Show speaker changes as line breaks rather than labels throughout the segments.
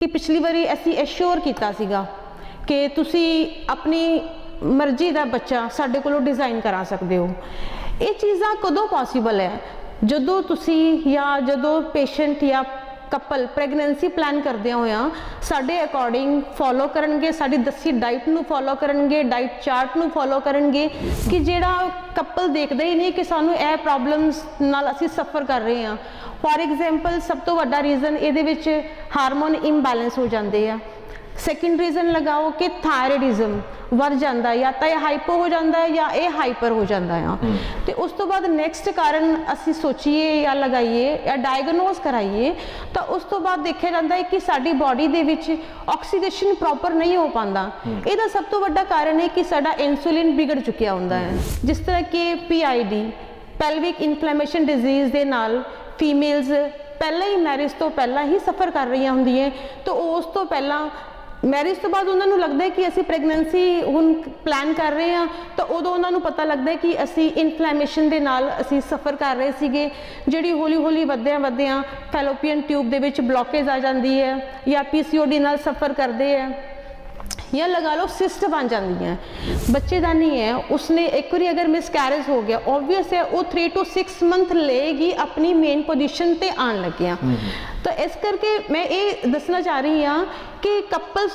ਕਿ ਪਿਛਲੀ ਵਾਰੀ ਅਸੀਂ ਐਸ਼ੋਰ ਕੀਤਾ ਸੀਗਾ ਕਿ ਤੁਸੀਂ ਆਪਣੀ ਮਰਜ਼ੀ ਦਾ ਬੱਚਾ ਸਾਡੇ ਕੋਲੋਂ ਡਿਜ਼ਾਈਨ ਕਰਾ ਸਕਦੇ ਹੋ। ਇਹ ਚੀਜ਼ਾਂ ਕਦੋਂ ਪੋਸੀਬਲ ਹੈ? ਜਦੋਂ ਤੁਸੀਂ ਜਾਂ ਜਦੋਂ ਪੇਸ਼ੈਂਟ ਜਾਂ ਕਪਲ ਪ੍ਰੈਗਨੈਂਸੀ ਪਲਾਨ ਕਰਦੇ ਹੋਇਆ ਸਾਡੇ ਅਕੋਰਡਿੰਗ ਫੋਲੋ ਕਰਨਗੇ, ਸਾਡੀ ਦੱਸੀ ਡਾਈਟ ਨੂੰ ਫੋਲੋ ਕਰਨਗੇ ਡਾਈਟ ਚਾਰਟ ਨੂੰ ਫੋਲੋ ਕਰਨਗੇ ਕਿ ਜਿਹੜਾ ਕਪਲ ਦੇਖਦਾ ਹੀ ਨਹੀਂ ਕਿ ਸਾਨੂੰ ਇਹ ਪ੍ਰੋਬਲਮਸ ਨਾਲ ਅਸੀਂ ਸਫਰ ਕਰ ਰਹੇ ਹਾਂ। ਫੋਰ ਐਗਜ਼ਾਮਪਲ ਸਭ ਤੋਂ ਵੱਡਾ ਰੀਜ਼ਨ ਇਹਦੇ ਵਿੱਚ ਹਾਰਮੋਨ ਇੰਬੈਲੈਂਸ ਹੋ ਜਾਂਦੇ ਆ। ਸੈਕਿੰਡ ਰੀਜ਼ਨ ਲਗਾਓ ਕਿ ਥਾਇਰੋਇਡਿਜ਼ਮ ਵੱਧ ਜਾਂਦਾ ਜਾਂ ਤਾਂ ਇਹ ਹਾਈਪੋ ਹੋ ਜਾਂਦਾ ਹੈ ਜਾਂ ਇਹ ਹਾਈਪਰ ਹੋ ਜਾਂਦਾ ਆ। ਤੇ ਉਸ ਤੋਂ ਬਾਅਦ ਨੈਕਸਟ ਕਾਰਨ ਅਸੀਂ ਸੋਚੀਏ ਜਾਂ ਲਗਾਈਏ ਜਾਂ ਡਾਇਗਨੋਸ ਕਰਾਈਏ ਤਾਂ ਉਸ ਤੋਂ ਬਾਅਦ ਦੇਖਿਆ ਜਾਂਦਾ ਹੈ ਕਿ ਸਾਡੀ ਬਾਡੀ ਦੇ ਵਿੱਚ ਆਕਸੀਡੇਸ਼ਨ ਪ੍ਰੋਪਰ ਨਹੀਂ ਹੋ ਪਾਉਂਦਾ। ਇਹਦਾ ਸਭ ਤੋਂ ਵੱਡਾ ਕਾਰਨ ਹੈ ਕਿ ਸਾਡਾ ਇਨਸੂਲਿਨ ਵਿਗੜ ਚੁੱਕਿਆ ਹੁੰਦਾ ਹੈ। ਜਿਸ ਤਰ੍ਹਾਂ ਕਿ ਪੀਆਈਡੀ ਪੈਲਵਿਕ ਇਨਫਲੇਮੇਸ਼ਨ ਡਿਜ਼ੀਜ਼ ਦੇ ਨਾਲ ਫੀਮੇਲਸ ਪਹਿਲਾਂ ਹੀ ਮੈਰਿਜ ਤੋਂ ਪਹਿਲਾਂ ਹੀ ਸਫਰ ਕਰ ਰਹੀਆਂ ਹੁੰਦੀਆਂ ਤਾਂ ਉਸ ਤੋਂ ਪਹਿਲਾਂ ਮੈਰਿਜ ਤੋਂ ਬਾਅਦ ਉਹਨਾਂ ਨੂੰ ਲੱਗਦਾ ਹੈ ਕਿ ਅਸੀਂ ਪ੍ਰੈਗਨੈਂਸੀ ਹੁਣ ਪਲਾਨ ਕਰ ਰਹੇ ਹਾਂ, ਤਾਂ ਉਦੋਂ ਉਹਨਾਂ ਨੂੰ ਪਤਾ ਲੱਗਦਾ ਹੈ ਕਿ ਅਸੀਂ ਇਨਫਲੇਮੇਸ਼ਨ ਦੇ ਨਾਲ ਅਸੀਂ ਸਫਰ ਕਰ ਰਹੇ ਸੀਗੇ, ਜਿਹੜੀ ਹੌਲੀ ਹੌਲੀ ਵਧਦਿਆਂ ਵਧਦਿਆਂ ਫੈਲੋਪੀਅਨ ਟਿਊਬ ਦੇ ਵਿੱਚ ਬਲੌਕੇਜ ਆ ਜਾਂਦੀ ਹੈ ਜਾਂ ਪੀਸੀਓਡੀ ਨਾਲ ਸਫਰ ਕਰਦੇ ਹੈ। ਜਾਂ ਲਗਾ ਲਓ ਸਿਸਟ ਬਣ ਜਾਂਦੀ ਹੈ ਬੱਚੇ ਦਾ ਨਹੀਂ ਹੈ। ਉਸਨੇ ਇੱਕ ਵਾਰੀ ਅਗਰ ਮਿਸਕੈਰੇਜ ਹੋ ਗਿਆ ਆਬਵੀਅਸ ਹੈ ਉਹ 3 ਤੋਂ 6 ਮੰਥ ਲਏਗੀ ਆਪਣੀ ਮੇਨ ਪੋਜੀਸ਼ਨ ਤੇ ਆਣ ਲੱਗਿਆ। ਤਾਂ ਇਸ ਕਰਕੇ ਮੈਂ ਇਹ ਦੱਸਣਾ ਚਾਹ ਰਹੀ ਹਾਂ ਕਿ ਕਪਲਸ